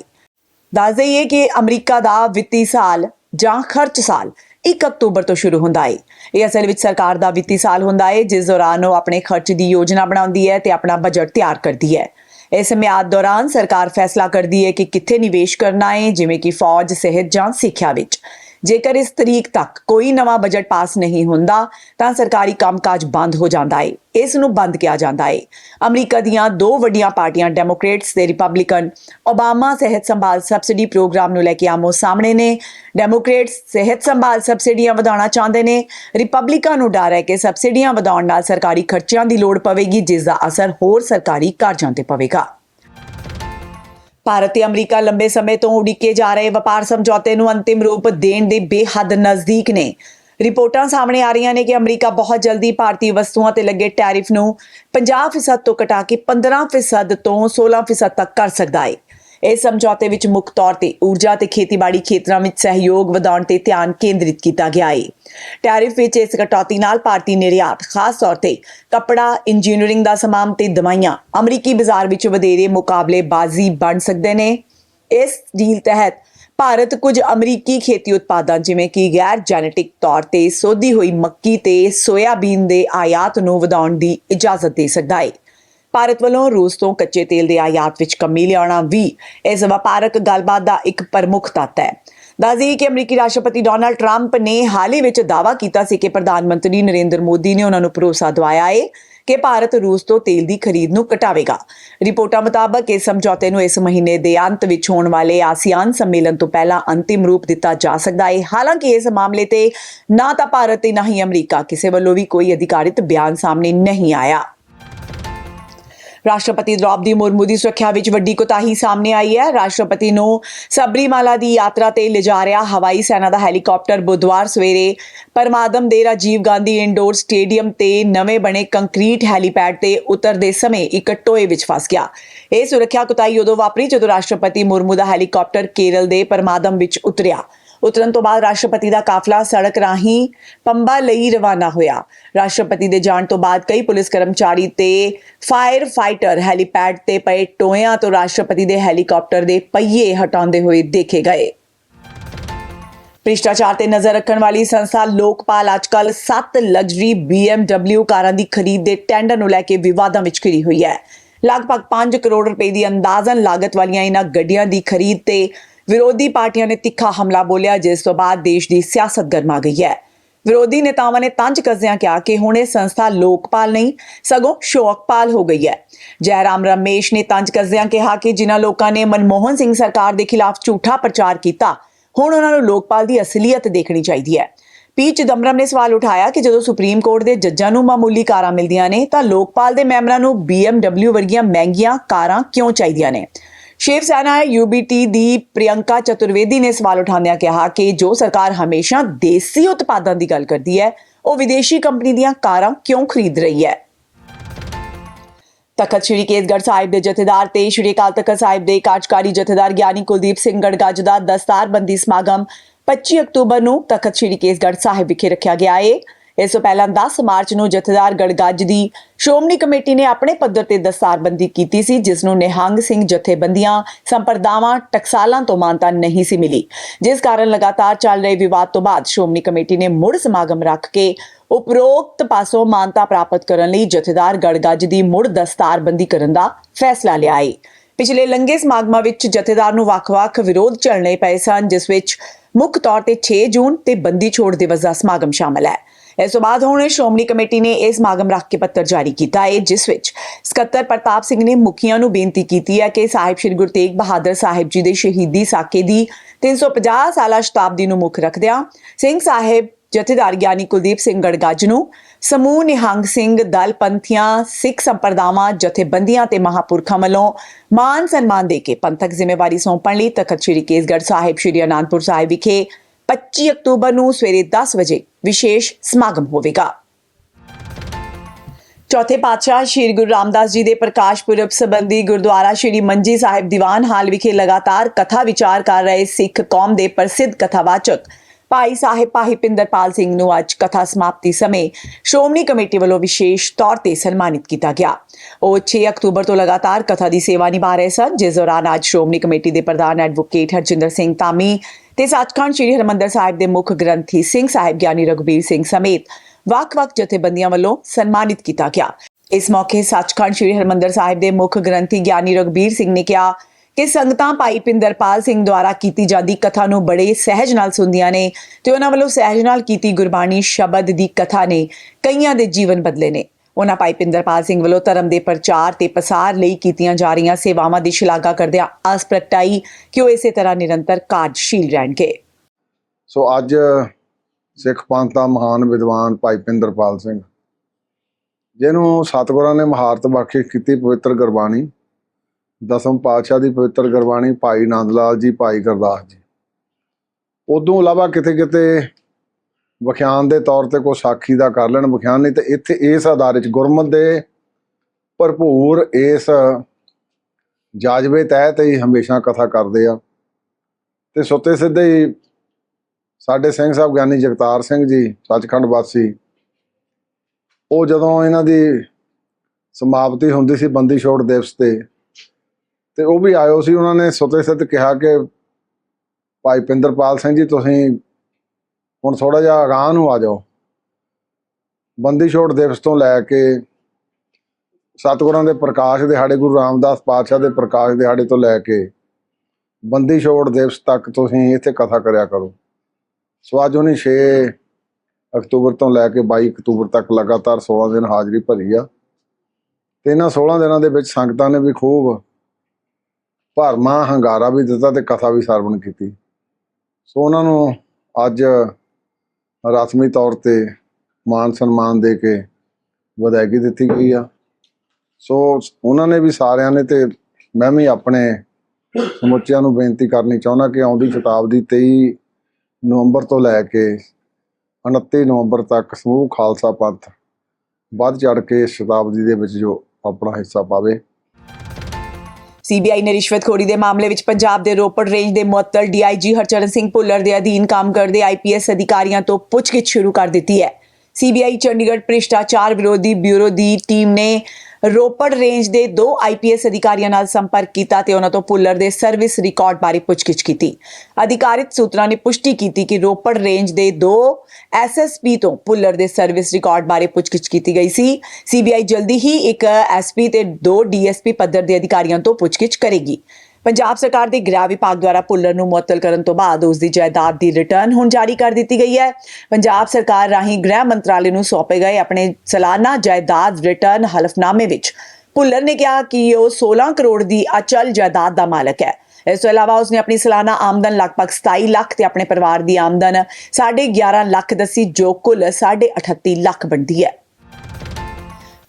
ਦੱਸ ਦਈਏ ਕਿ ਅਮਰੀਕਾ ਦਾ ਵਿੱਤੀ ਸਾਲ ਜਾਂ ਖਰਚ ਸਾਲ 1 ਅਕਤੂਬਰ ਤੋਂ ਸ਼ੁਰੂ ਹੁੰਦਾ ਹੈ ਇਹ ਅਸਲ ਵਿੱਚ ਸਰਕਾਰ ਦਾ ਵਿੱਤੀ ਸਾਲ ਹੁੰਦਾ ਹੈ ਜਿਸ ਦੌਰਾਨ ਉਹ ਆਪਣੇ ਖਰਚ ਦੀ ਯੋਜਨਾ ਬਣਾਉਂਦੀ ਹੈ ਤੇ ਆਪਣਾ ਬਜਟ ਤਿਆਰ ਕਰਦੀ ਹੈ ਇਸ ਮਿਆਦ ਦੌਰਾਨ ਸਰਕਾਰ ਫੈਸਲਾ ਕਰਦੀ ਹੈ ਕਿ ਕਿੱਥੇ ਨਿਵੇਸ਼ ਕਰਨਾ ਹੈ, ਜਿਵੇਂ ਕਿ ਫੌਜ, ਸਿਹਤ ਜਾਂ ਸਿੱਖਿਆ ਵਿੱਚ। ਜੇਕਰ ਇਸ ਤਰੀਕ ਤੱਕ ਕੋਈ ਨਵਾਂ ਬਜਟ ਪਾਸ ਨਹੀਂ ਹੁੰਦਾ, ਤਾਂ ਸਰਕਾਰੀ ਕੰਮਕਾਜ ਬੰਦ ਹੋ ਜਾਂਦਾ ਹੈ ਇਸ ਨੂੰ ਬੰਦ ਕਿਹਾ ਜਾਂਦਾ ਹੈ ਅਮਰੀਕਾ ਦੀਆਂ ਦੋ ਵੱਡੀਆਂ ਪਾਰਟੀਆਂ ਡੈਮੋਕ੍ਰੇਟਸ ਤੇ ਰਿਪਬਲਿਕਨ ਓਬਾਮਾ ਸਿਹਤ ਸੰਭਾਲ ਸਬਸਿਡੀ ਪ੍ਰੋਗਰਾਮ ਨੂੰ ਲੈ ਕੇ ਆਮੋ ਸਾਹਮਣੇ ਨੇ। ਡੈਮੋਕ੍ਰੇਟਸ ਸਿਹਤ ਸੰਭਾਲ ਸਬਸਿਡੀਆਂ ਵਧਾਉਣਾ ਚਾਹੁੰਦੇ ਨੇ। ਰਿਪਬਲਿਕਾਂ ਨੂੰ ਡਰ ਹੈ ਕਿ ਸਬਸਿਡੀਆਂ ਵਧਾਉਣ ਨਾਲ ਸਰਕਾਰੀ ਖਰਚਿਆਂ ਦੀ ਲੋੜ ਪਵੇਗੀ, ਜਿਸ ਦਾ ਅਸਰ ਹੋਰ ਸਰਕਾਰੀ ਕਾਰਜਾਂ ਤੇ ਪਵੇਗਾ। ਭਾਰਤ ਤੇ ਅਮਰੀਕਾ ਲੰਬੇ ਸਮੇਂ ਤੋਂ ਉਡੀਕੇ ਜਾ ਰਹੇ ਵਪਾਰ ਸਮਝੌਤੇ ਨੂੰ ਅੰਤਿਮ ਰੂਪ ਦੇਣ ਦੇ ਬੇਹੱਦ ਨਜ਼ਦੀਕ ਨੇ। ਰਿਪੋਰਟਾਂ ਸਾਹਮਣੇ ਆ ਰਹੀਆਂ ਨੇ ਕਿ ਅਮਰੀਕਾ ਬਹੁਤ ਜਲਦੀ ਭਾਰਤੀ ਵਸਤੂਆਂ ਤੇ ਲੱਗੇ ਟੈਰਿਫ ਨੂੰ 50% ਤੋਂ ਘਟਾ ਕੇ 15% ਤੋਂ 16% ਤੱਕ ਕਰ ਸਕਦਾ ਹੈ ਇਸ ਸਮਝੌਤੇ ਵਿੱਚ ਮੁੱਖ ਤੌਰ ਤੇ ਊਰਜਾ ਤੇ ਖੇਤੀਬਾੜੀ ਖੇਤਰਾਂ ਵਿੱਚ ਸਹਿਯੋਗ ਵਧਾਉਣ ਤੇ ਧਿਆਨ ਕੇਂਦਰਿਤ ਕੀਤਾ ਗਿਆ ਹੈ ਟੈਰਿਫ ਵਿੱਚ ਇਸ ਕਟੌਤੀ ਨਾਲ ਭਾਰਤੀ ਨਿਰਯਾਤ ਖਾਸ ਤੌਰ ਤੇ ਕੱਪੜਾ ਇੰਜੀਨੀਅਰਿੰਗ ਦਾ ਸਮਾਨ ਤੇ ਦਵਾਈਆਂ, ਅਮਰੀਕੀ ਬਾਜ਼ਾਰ ਵਿੱਚ ਵਧੇਰੇ ਮੁਕਾਬਲੇਬਾਜ਼ੀ ਬਣ ਸਕਦੇ ਨੇ। ਇਸ ਡੀਲ ਤਹਿਤ ਭਾਰਤ ਕੁਝ ਅਮਰੀਕੀ ਖੇਤੀ ਉਤਪਾਦਾਂ, ਜਿਵੇਂ ਕਿ ਗੈਰ ਜੈਨੇਟਿਕ ਤੌਰ ਤੇ ਸੋਧੀ ਹੋਈ ਮੱਕੀ ਤੇ ਸੋਇਆਬੀਨ ਦੇ ਆਯਾਤ ਨੂੰ ਵਧਾਉਣ ਦੀ ਇਜਾਜ਼ਤ ਦੇ ਸਕਦਾ ਹੈ ਭਾਰਤ ਵੱਲੋਂ ਰੂਸ ਤੋਂ ਕੱਚੇ ਤੇਲ ਦੇ ਆਯਾਤ ਵਿੱਚ ਕਮੀ ਲਿਆਉਣਾ ਵੀ ਇਸ ਵਪਾਰਕ ਗੱਲਬਾਤ ਦਾ ਇੱਕ ਪ੍ਰਮੁੱਖ ਤੱਤ ਹੈ। ਦੱਸਦੀ ਕਿ ਅਮਰੀਕੀ ਰਾਸ਼ਟਰਪਤੀ ਡੋਨਾਲਡ ਟਰੰਪ ਨੇ ਹਾਲ ਹੀ ਵਿੱਚ ਦਾਅਵਾ ਕੀਤਾ ਸੀ ਕਿ ਪ੍ਰਧਾਨ ਮੰਤਰੀ ਨਰਿੰਦਰ ਮੋਦੀ ਨੇ ਉਹਨਾਂ ਨੂੰ ਭਰੋਸਾ ਦਵਾਇਆ ਹੈ ਕਿ ਭਾਰਤ ਰੂਸ ਤੋਂ ਤੇਲ ਦੀ ਖਰੀਦ ਨੂੰ ਘਟਾਵੇਗਾ। ਰਿਪੋਰਟਾਂ ਮੁਤਾਬਕ ਇਸ ਸਮਝੌਤੇ ਨੂੰ ਇਸ ਮਹੀਨੇ ਦੇ ਅੰਤ ਵਿੱਚ ਹੋਣ ਵਾਲੇ ਆਸੀਆਨ ਸੰਮੇਲਨ ਤੋਂ ਪਹਿਲਾਂ ਅੰਤਿਮ ਰੂਪ ਦਿੱਤਾ ਜਾ ਸਕਦਾ ਹੈ ਹਾਲਾਂਕਿ ਇਸ ਮਾਮਲੇ ਤੇ ਨਾ ਤਾਂ ਭਾਰਤ ਤੇ ਨਾ ਹੀ ਅਮਰੀਕਾ ਕਿਸੇ ਵੱਲੋਂ ਵੀ ਕੋਈ ਅਧਿਕਾਰਿਤ ਬਿਆਨ ਸਾਹਮਣੇ ਨਹੀਂ ਆਇਆ। ਰਾਸ਼ਟਰਪਤੀ ਦ੍ਰੌਪਦੀ ਮੁਰਮੂ ਦੀ ਸੁਰੱਖਿਆ ਵਿੱਚ ਵੱਡੀ ਕੋਤਾਹੀ ਸਾਹਮਣੇ ਆਈ ਹੈ। ਰਾਸ਼ਟਰਪਤੀ ਨੂੰ ਸਬਰੀਮਾਲਾ ਦੀ ਯਾਤਰਾ ਤੇ ਲਿਜਾ ਰਿਹਾ ਹਵਾਈ ਸੈਨਾ ਦਾ ਹੈਲੀਕਾਪਟਰ ਬੁੱਧਵਾਰ ਸਵੇਰੇ ਪਰਮਾਦਮ ਦੇ ਰਾਜੀਵ ਗਾਂਧੀ ਇੰਡੋਰ ਸਟੇਡੀਅਮ ਤੇ ਨਵੇਂ ਬਣੇ ਕੰਕਰੀਟ ਹੈਲੀਪੈਡ ਤੇ ਉਤਰਦੇ ਸਮੇਂ ਇੱਕ ਟੋਏ ਵਿੱਚ ਫਸ ਗਿਆ। ਇਹ ਸੁਰੱਖਿਆ ਕੋਤਾਹੀ ਉਦੋਂ ਵਾਪਰੀ ਜਦੋਂ ਰਾਸ਼ਟਰਪਤੀ ਮੁਰਮੂ ਦਾ ਹੈਲੀਕਾਪਟਰ ਕੇਰਲ ਦੇ ਪਰਮਾਦਮ ਵਿੱਚ ਉਤਰਿਆ। ਉਤਰਨ ਤੋਂ ਬਾਅਦ ਰਾਸ਼ਟਰਪਤੀ ਦਾ ਕਾਫਲਾ ਸੜਕ ਰਾਹੀਂ ਪੰਬਾ ਲਈ ਰਵਾਨਾ ਹੋਇਆ। ਰਾਸ਼ਟਰਪਤੀ ਦੇ ਜਾਣ ਤੋਂ ਬਾਅਦ ਕਈ ਪੁਲਿਸ ਕਰਮਚਾਰੀ ਤੇ ਫਾਇਰ ਫਾਈਟਰ ਹੈਲੀਪੈਡ ਤੇ ਪਏ ਟੋਇਆਂ ਤੋਂ ਰਾਸ਼ਟਰਪਤੀ ਦੇ ਹੈਲੀਕਾਪਟਰ ਦੇ ਪਹੀਏ ਹਟਾਉਂਦੇ ਹੋਏ ਦੇਖੇ ਗਏ। ਭ੍ਰਿਸ਼ਟਾਚਾਰ ਤੇ ਨਜ਼ਰ ਰੱਖਣ ਵਾਲੀ ਸੰਸਥਾ ਲੋਕਪਾਲ ਅੱਜਕੱਲ 7 ਲਗਜ਼ਰੀ BMW ਕਾਰਾਂ ਦੀ ਖਰੀਦ ਦੇ ਟੈਂਡਰ ਨੂੰ ਲੈ ਕੇ ਵਿਵਾਦਾਂ ਵਿੱਚ ਘਿਰੀ ਹੋਈ ਹੈ। ਲਗਭਗ 5 ਕਰੋੜ ਰੁਪਏ ਦੀ ਅੰਦਾਜ਼ਨ ਲਾਗਤ ਵਾਲੀਆਂ ਇਹਨਾਂ ਗੱਡੀਆਂ ਦੀ ਖਰੀਦ ਤੇ ਵਿਰੋਧੀ ਪਾਰਟੀਆਂ ਨੇ ਤਿੱਖਾ ਹਮਲਾ ਬੋਲਿਆ, ਜਿਸ ਤੋਂ ਬਾਅਦ ਦੇਸ਼ ਦੀ ਸਿਆਸਤ ਗਰਮਾ ਗਈ ਹੈ। ਵਿਰੋਧੀ ਨੇਤਾਵਾਂ ਨੇ ਤੰਜ ਕੱਸਿਆਂ ਕਿਹਾ ਕਿ ਹੁਣ ਇਹ ਸੰਸਥਾ ਲੋਕਪਾਲ ਨਹੀਂ, ਸਗੋਂ ਸ਼ੌਕਪਾਲ ਹੋ ਗਈ ਹੈ। ਜੈਰਾਮ ਰਮੇਸ਼ ਨੇ ਤੰਜ ਕੱਸਿਆਂ ਕਿਹਾ ਕਿ ਜਿਨ੍ਹਾਂ ਲੋਕਾਂ ਨੇ ਮਨਮੋਹਨ ਸਿੰਘ ਸਰਕਾਰ ਦੇ ਖਿਲਾਫ ਝੂਠਾ ਪ੍ਰਚਾਰ ਕੀਤਾ, ਹੁਣ ਉਹਨਾਂ ਨੂੰ ਲੋਕਪਾਲ ਦੀ ਅਸਲੀਅਤ ਦੇਖਣੀ ਚਾਹੀਦੀ ਹੈ। ਪੀ ਚਿਦੰਬਰਮ ਨੇ ਸਵਾਲ ਉਠਾਇਆ ਕਿ ਜਦੋਂ ਸੁਪਰੀਮ ਕੋਰਟ ਦੇ ਜੱਜਾਂ ਨੂੰ ਮਾਮੂਲੀ ਕਾਰਾਂ ਮਿਲਦੀਆਂ ਨੇ, ਤਾਂ ਲੋਕਪਾਲ ਦੇ ਮੈਂਬਰਾਂ ਨੂੰ BMW ਵਰਗੀਆਂ ਮਹਿੰਗੀਆਂ ਕਾਰਾਂ ਕਿਉਂ ਚਾਹੀਦੀਆਂ ਨੇ? ਸ਼ਿਵ ਸੈਨਾ ਯੂਬੀਟੀ ਦੀ ਪ੍ਰਿਯੰਕਾ ਚਤੁਰਵੇਦੀ ਨੇ ਸਵਾਲ ਉਠਾਉਂਦਿਆਂ ਕਿਹਾ ਕਿ ਜੋ ਸਰਕਾਰ ਹਮੇਸ਼ਾ ਦੇਸੀ ਉਤਪਾਦਾਂ ਦੀ ਗੱਲ ਕਰਦੀ ਹੈ, ਉਹ ਵਿਦੇਸ਼ੀ ਕੰਪਨੀ ਦੀਆਂ ਕਾਰਾਂ ਕਿਉਂ ਖਰੀਦ ਰਹੀ ਹੈ? ਤਖਤ ਸ੍ਰੀ ਕੇਸਗੜ੍ਹ ਸਾਹਿਬ ਦੇ ਜਥੇਦਾਰ ਤੇ ਸ੍ਰੀ ਅਕਾਲ ਤਖਤ ਸਾਹਿਬ ਦੇ ਕਾਰਜਕਾਰੀ ਜਥੇਦਾਰ ਗਿਆਨੀ ਕੁਲਦੀਪ ਸਿੰਘ ਗੜਗੱਜ ਦਾ ਦਸਤਾਰਬੰਦੀ ਸਮਾਗਮ 25 ਅਕਤੂਬਰ ਨੂੰ ਤਖਤ ਸ੍ਰੀ ਕੇਸਗੜ੍ਹ ਸਾਹਿਬ ਵਿਖੇ ਰੱਖਿਆ ਗਿਆ ਹੈ ਇਸ ਤੋਂ ਪਹਿਲਾਂ 10 ਮਾਰਚ ਨੂੰ ਜਥੇਦਾਰ ਗੜਗੱਜ ਦੀ ਸ਼੍ਰੋਮਣੀ ਕਮੇਟੀ ਨੇ ਆਪਣੇ ਪੱਧਰ ਤੇ ਦਸਤਾਰਬੰਦੀ ਕੀਤੀ ਸੀ, ਜਿਸ ਨੂੰ ਨਿਹੰਗ ਸਿੰਘ ਜਥੇਬੰਦੀਆਂ ਸੰਪਰਦਾਵਾਂ ਟਕਸਾਲਾਂ ਤੋਂ ਮਾਨਤਾ ਨਹੀਂ ਸੀ ਮਿਲੀ। ਜਿਸ ਕਾਰਨ ਲਗਾਤਾਰ ਚੱਲ ਰਹੇ ਵਿਵਾਦ ਤੋਂ ਬਾਅਦ ਸ਼੍ਰੋਮਣੀ ਕਮੇਟੀ ਨੇ ਮੁੜ ਸਮਾਗਮ ਰੱਖ ਕੇ ਉਪਰੋਕਤ ਪਾਸੋਂ ਮਾਨਤਾ ਪ੍ਰਾਪਤ ਕਰਨ ਲਈ ਜਥੇਦਾਰ ਗੜਗੱਜ ਦੀ ਮੁੜ ਦਸਤਾਰਬੰਦੀ ਕਰਨ ਦਾ ਫੈਸਲਾ ਲਿਆ ਹੈ ਪਿਛਲੇ ਲੰਗੇ ਸਮਾਗਮਾਂ ਵਿੱਚ ਜਥੇਦਾਰ ਨੂੰ ਵੱਖ-ਵੱਖ ਵਿਰੋਧ ਝੱਲਣੇ ਪਏ ਸਨ, ਜਿਸ ਵਿੱਚ ਮੁੱਖ ਤੌਰ ਤੇ 6 ਜੂਨ ਤੇ ਬੰਦੀ ਛੋੜ ਦਿਵਸ ਦਾ ਸਮਾਗਮ ਸ਼ਾਮਲ ਹੈ। ਇਸ ਤੋਂ ਬਾਅਦ ਹੁਣ ਸ਼੍ਰੋਮਣੀ ਕਮੇਟੀ ਨੇ ਇਹ ਸਮਾਗਮ ਰੱਖ ਕੇ ਪੱਤਰ ਜਾਰੀ ਕੀਤਾ ਹੈ, ਜਿਸ ਵਿੱਚ ਸਕੱਤਰ ਪ੍ਰਤਾਪ ਸਿੰਘ ਨੇ ਮੁਖੀਆਂ ਨੂੰ ਬੇਨਤੀ ਕੀਤੀ ਹੈ ਕਿ ਸਾਹਿਬ ਸ੍ਰੀ ਗੁਰੂ ਤੇਗ ਬਹਾਦਰ ਸਾਹਿਬ ਜੀ ਦੇ ਸ਼ਹੀਦੀ ਸਾਕੇ ਦੀ 350 ਸਾਲਾ ਸ਼ਤਾਬਦੀ ਨੂੰ ਮੁੱਖ ਰੱਖਦਿਆਂ ਸਿੰਘ ਸਾਹਿਬ ਜਥੇਦਾਰ ਗਿਆਨੀ ਕੁਲਦੀਪ ਸਿੰਘ ਗੜਗੱਜ ਨੂੰ ਸਮੂਹ ਨਿਹੰਗ ਸਿੰਘ ਦਲ ਪੰਥੀਆਂ, ਸਿੱਖ ਸੰਪਰਦਾਵਾਂ, ਜਥੇਬੰਦੀਆਂ ਤੇ ਮਹਾਪੁਰਖਾਂ ਵੱਲੋਂ ਮਾਨ ਸਨਮਾਨ ਦੇ ਕੇ ਪੰਥਕ ਜ਼ਿੰਮੇਵਾਰੀ ਸੌਂਪਣ ਲਈ ਤਖਤ ਸ੍ਰੀ ਕੇਸਗੜ੍ਹ ਸਾਹਿਬ, ਸ੍ਰੀ ਅਨੰਦਪੁਰ ਸਾਹਿਬ ਵਿਖੇ 25 ਅਕਤੂਬਰ ਨੂੰ ਸਵੇਰੇ 10 ਵਜੇ ਵਿਸ਼ੇਸ਼ ਸਮਾਗਮ ਹੋਵੇਗਾ। ਚੌਥੇ ਪਾਤਸ਼ਾਹ ਸ਼੍ਰੀ ਗੁਰੂ ਰਾਮਦਾਸ ਜੀ ਦੇ ਪ੍ਰਕਾਸ਼ ਪੁਰਬ ਸੰਬੰਧੀ ਗੁਰਦੁਆਰਾ ਸ਼੍ਰੀ ਮੰਜੀ ਸਾਹਿਬ ਦੀਵਾਨ ਹਾਲ ਵਿਖੇ ਲਗਾਤਾਰ ਕਥਾ ਵਿਚਾਰ ਕਰ ਰਹੇ ਸਿੱਖ ਕੌਮ ਦੇ ਪ੍ਰਸਿੱਧ ਕਥਾਵਾਚਕ ਭਾਈ ਸਾਹਿਬ ਭਾਈ ਪਿੰਦਰਪਾਲ ਸਿੰਘ ਨੂੰ ਅੱਜ ਕਥਾ ਸਮਾਪਤੀ ਸਮੇਂ ਸ਼੍ਰੋਮਣੀ ਕਮੇਟੀ ਵੱਲੋਂ ਵਿਸ਼ੇਸ਼ ਤੌਰ ਤੇ ਸਨਮਾਨਿਤ ਕੀਤਾ ਗਿਆ। ਉਹ 6 ਅਕਤੂਬਰ ਤੋਂ ਲਗਾਤਾਰ ਕਥਾ ਦੀ ਸੇਵਾ ਨਿਭਾ ਰਹੇ ਸਨ, ਜਿਸ ਦੌਰਾਨ ਅੱਜ ਸ਼੍ਰੋਮਣੀ ਕਮੇਟੀ ਦੇ ਪ੍ਰਧਾਨ ਐਡਵੋਕੇਟ ਹਰਜਿੰਦਰ ਸਿੰਘ ਤਾਮੀ ਤੇ ਸੱਚਖੰਡ ਸ੍ਰੀ ਹਰਿਮੰਦਰ ਸਾਹਿਬ ਦੇ ਮੁੱਖ ਗ੍ਰੰਥੀ ਸਿੰਘ ਸਾਹਿਬ ਗਿਆਨੀ ਰਘਬੀਰ ਸਿੰਘ ਸਮੇਤ ਵੱਖ-ਵੱਖ ਜਥੇਬੰਦੀਆਂ ਵੱਲੋਂ ਸਨਮਾਨਿਤ ਕੀਤਾ ਗਿਆ। ਇਸ ਮੌਕੇ ਸੱਚਖੰਡ ਸ੍ਰੀ ਹਰਿਮੰਦਰ ਸਾਹਿਬ ਦੇ ਮੁੱਖ ਗ੍ਰੰਥੀ ਗਿਆਨੀ ਰਘਬੀਰ ਸਿੰਘ ਨੇ ਕਿਹਾ ਕਿ ਸੰਗਤਾਂ ਭਾਈ ਪਿੰਦਰਪਾਲ ਸਿੰਘ ਦੁਆਰਾ ਕੀਤੀ ਜਾਂਦੀ ਕਥਾ ਨੂੰ ਬੜੇ ਸਹਿਜ ਨਾਲ ਸੁਣਦੀਆਂ ਨੇ ਤੇ ਉਹਨਾਂ ਵੱਲੋਂ ਸਹਿਜ ਨਾਲ ਕੀਤੀ ਗੁਰਬਾਣੀ ਸ਼ਬਦ ਦੀ ਕਥਾ ਨੇ ਕਈਆਂ ਦੇ ਜੀਵਨ ਬਦਲੇ ਨੇ। ਉਹਨਾਂ ਭਾਈ ਪਿੰਦਰਪਾਲ ਸਿੰਘ ਵੱਲੋਂ ਧਰਮ ਦੇ ਪ੍ਰਚਾਰ ਤੇ ਪਸਾਰ ਲਈ ਕੀਤੀਆਂ ਜਾ ਰਹੀਆਂ ਸੇਵਾਵਾਂ ਦੀ ਸ਼ਲਾਘਾ ਕਰਦਿਆਂ ਆਸ ਪ੍ਰਗਟਾਈ ਕਿ ਉਹ ਇਸੇ ਤਰ੍ਹਾਂ ਨਿਰੰਤਰ ਕਾਰਜਸ਼ੀਲ ਰਹਿਣਗੇ। ਸੋ ਅੱਜ ਸਿੱਖ ਪੰਥ ਦਾ ਮਹਾਨ ਵਿਦਵਾਨ ਭਾਈ ਪਿੰਦਰਪਾਲ ਸਿੰਘ, ਜਿਹਨੂੰ ਸਤਿਗੁਰਾਂ ਨੇ ਮਹਾਰਤ ਬਖਸ਼ੀ ਕੀਤੀ ਪਵਿੱਤਰ ਗੁਰਬਾਣੀ, ਦਸਮ ਪਾਤਸ਼ਾਹ ਦੀ ਪਵਿੱਤਰ ਗੁਰਬਾਣੀ ਭਾਈ ਨੰਦ ਲਾਲ ਜੀ, ਭਾਈ ਗੁਰਦਾਸ ਜੀ। ਉਦੋਂ ਇਲਾਵਾ ਕਿਤੇ ਕਿਤੇ ਵਿਖਿਆਨ ਦੇ ਤੌਰ ਤੇ ਕੋਈ ਸਾਖੀ ਦਾ ਕਰ ਲੈਣ ਵਿਖਿਆਨ, ਨਹੀਂ ਤੇ ਇੱਥੇ ਇਸ ਆਧਾਰ ਵਿੱਚ ਗੁਰਮਤ ਦੇ ਭਰਪੂਰ ਇਸ ਜਾਜਬੇ ਤਹਿਤ ਹੀ ਹਮੇਸ਼ਾ ਕਥਾ ਕਰਦੇ ਆ। ਤੇ ਸੁੱਤੇ ਸਿੱਧੇ ਹੀ ਸਾਡੇ ਸਿੰਘ ਸਾਹਿਬ ਗਿਆਨੀ ਜਗਤਾਰ ਸਿੰਘ ਜੀ, ਸੱਚਖੰਡ ਵਾਸੀ, ਉਹ ਜਦੋਂ ਇਹਨਾਂ ਦੀ ਸਮਾਪਤੀ ਹੁੰਦੀ ਸੀ ਬੰਦੀ ਛੋੜ ਦਿਵਸ ਤੇ ਤੇ ਉਹ ਵੀ ਆਇਓ ਸੀ। ਉਹਨਾਂ ਨੇ ਸੁੱਤੇ ਸਿੱਧ ਕਿਹਾ ਕਿ, ਭਾਈ ਪਿੰਦਰਪਾਲ ਸਿੰਘ ਜੀ, ਤੁਸੀਂ ਹੁਣ ਥੋੜਾ ਜਿਹਾ ਅਗਾਂਹ ਨੂੰ ਆ ਜਾਓ। ਬੰਦੀ ਛੋੜ ਦਿਵਸ ਤੋਂ ਲੈ ਕੇ ਸਤਿਗੁਰਾਂ ਦੇ ਪ੍ਰਕਾਸ਼ ਦਿਹਾੜੇ, ਗੁਰੂ ਰਾਮਦਾਸ ਪਾਤਸ਼ਾਹ ਦੇ ਪ੍ਰਕਾਸ਼ ਦਿਹਾੜੇ ਤੋਂ ਲੈ ਕੇ ਬੰਦੀ ਛੋੜ ਦਿਵਸ ਤੱਕ ਤੁਸੀਂ ਇੱਥੇ ਕਥਾ ਕਰਿਆ ਕਰੋ। ਸੋ ਅੱਜ ਉਹਨੇ 6 ਅਕਤੂਬਰ ਤੋਂ ਲੈ ਕੇ 22 ਅਕਤੂਬਰ ਤੱਕ ਲਗਾਤਾਰ 16 ਦਿਨ ਹਾਜ਼ਰੀ ਭਰੀ ਆ। ਤੇ ਇਹਨਾਂ 16 ਦਿਨਾਂ ਦੇ ਵਿੱਚ ਸੰਗਤਾਂ ਨੇ ਵੀ ਖੂਬ ਭਰਮਾ, ਹੰਗਾਰਾ ਵੀ ਦਿੱਤਾ ਤੇ ਕਥਾ ਵੀ ਸਰਵਣ ਕੀਤੀ। ਸੋ ਉਹਨਾਂ ਨੂੰ ਅੱਜ ਰਸਮੀ ਤੌਰ ਤੇ ਮਾਨ ਸਨਮਾਨ ਦੇ ਕੇ ਵਧਾਈ ਦਿੱਤੀ ਗਈ ਆ। ਸੋ ਉਹਨਾਂ ਨੇ ਵੀ ਸਾਰਿਆਂ ਨੇ ਤੇ ਮੈਂ ਵੀ ਆਪਣੇ ਸਮੁੱਚਿਆਂ ਨੂੰ ਬੇਨਤੀ ਕਰਨੀ ਚਾਹੁੰਦਾ ਕਿ ਆਉਂਦੀ ਸ਼ਤਾਬਦੀ 23 ਨਵੰਬਰ ਤੋਂ ਲੈ ਕੇ 29 ਨਵੰਬਰ ਤੱਕ ਸਮੂਹ ਖਾਲਸਾ ਪੰਥ ਵੱਧ ਚੜ ਕੇ ਇਸ ਸ਼ਤਾਬਦੀ ਦੇ ਵਿੱਚ ਜੋ ਆਪਣਾ ਹਿੱਸਾ ਪਾਵੇ। ਸੀਬੀਆਈ ਨੇ ਰਿਸ਼ਵਤਖੋਰੀ ਦੇ ਮਾਮਲੇ ਵਿੱਚ ਪੰਜਾਬ ਦੇ ਰੋਪੜ ਰੇਂਜ ਦੇ ਮੁਅੱਤਲ ਡੀਆਈਜੀ ਹਰਚਰਨ ਸਿੰਘ ਭੁੱਲਰ ਦੇ ਅਧੀਨ ਕੰਮ ਕਰਦੇ ਆਈਪੀਐਸ ਅਧਿਕਾਰੀਆਂ ਤੋਂ ਪੁੱਛਗਿੱਛ ਸ਼ੁਰੂ ਕਰ ਦਿੱਤੀ ਹੈ। ਸੀਬੀਆਈ ਚੰਡੀਗੜ੍ਹ ਭ੍ਰਿਸ਼ਟਾਚਾਰ ਵਿਰੋਧੀ ਬਿਊਰੋ ਦੀ ਟੀਮ ਨੇ ਰੋਪੜ ਰੇਂਜ ਦੇ ਦੋ ਆਈਪੀਐਸ ਅਧਿਕਾਰੀਆਂ ਨਾਲ ਸੰਪਰਕ ਕੀਤਾ ਤੇ ਉਹਨਾਂ ਤੋਂ ਭੁੱਲਰ ਦੇ ਸਰਵਿਸ ਰਿਕਾਰਡ ਬਾਰੇ ਪੁੱਛਗਿੱਛ ਕੀਤੀ। ਅਧਿਕਾਰਿਤ ਸੂਤਰਾਂ ਨੇ ਪੁਸ਼ਟੀ ਕੀਤੀ ਕਿ ਰੋਪੜ ਰੇਂਜ ਦੇ ਦੋ ਐਸਐਸਪੀ ਤੋਂ ਭੁੱਲਰ ਦੇ ਸਰਵਿਸ ਰਿਕਾਰਡ ਬਾਰੇ ਪੁੱਛਗਿੱਛ ਕੀਤੀ ਗਈ ਸੀ। ਸੀਬੀਆਈ ਜਲਦੀ ਹੀ ਇੱਕ ਐਸਪੀ ਤੇ ਦੋ ਡੀਐਸਪੀ ਪੱਧਰ ਦੇ ਅਧਿਕਾਰੀਆਂ ਤੋਂ ਪੁੱਛਗਿੱਛ ਕਰੇਗੀ। ਪੰਜਾਬ ਸਰਕਾਰ ਦੇ ਗ੍ਰਹਿ ਵਿਭਾਗ ਦੁਆਰਾ ਭੁੱਲਰ ਨੂੰ ਮੁਅੱਤਲ ਕਰਨ ਤੋਂ ਬਾਅਦ ਉਸ ਦੀ ਜਾਇਦਾਦ ਦੀ ਰਿਟਰਨ ਹੁਣ ਜਾਰੀ ਕਰ ਦਿੱਤੀ ਗਈ ਹੈ। ਪੰਜਾਬ ਸਰਕਾਰ ਰਾਹੀਂ ਗ੍ਰਹਿ ਮੰਤਰਾਲੇ ਨੂੰ ਸੌਂਪੇ ਗਏ ਆਪਣੇ ਸਾਲਾਨਾ ਜਾਇਦਾਦ ਰਿਟਰਨ ਹਲਫਨਾਮੇ ਵਿੱਚ। ਭੁੱਲਰ ਨੇ ਕਿਹਾ ਕਿ ਉਹ 16 ਕਰੋੜ ਦੀ ਅਚਲ ਜਾਇਦਾਦ ਦਾ ਮਾਲਕ ਹੈ। ਇਸ ਤੋਂ ਇਲਾਵਾ ਉਸਨੇ ਆਪਣੀ ਸਾਲਾਨਾ ਆਮਦਨ ਲਗਭਗ 27 ਲੱਖ ਤੇ ਆਪਣੇ ਪਰਿਵਾਰ ਦੀ ਆਮਦਨ 11.5 ਲੱਖ ਦੱਸੀ, ਜੋ ਕੁੱਲ 38 ਲੱਖ ਬਣਦੀ ਹੈ।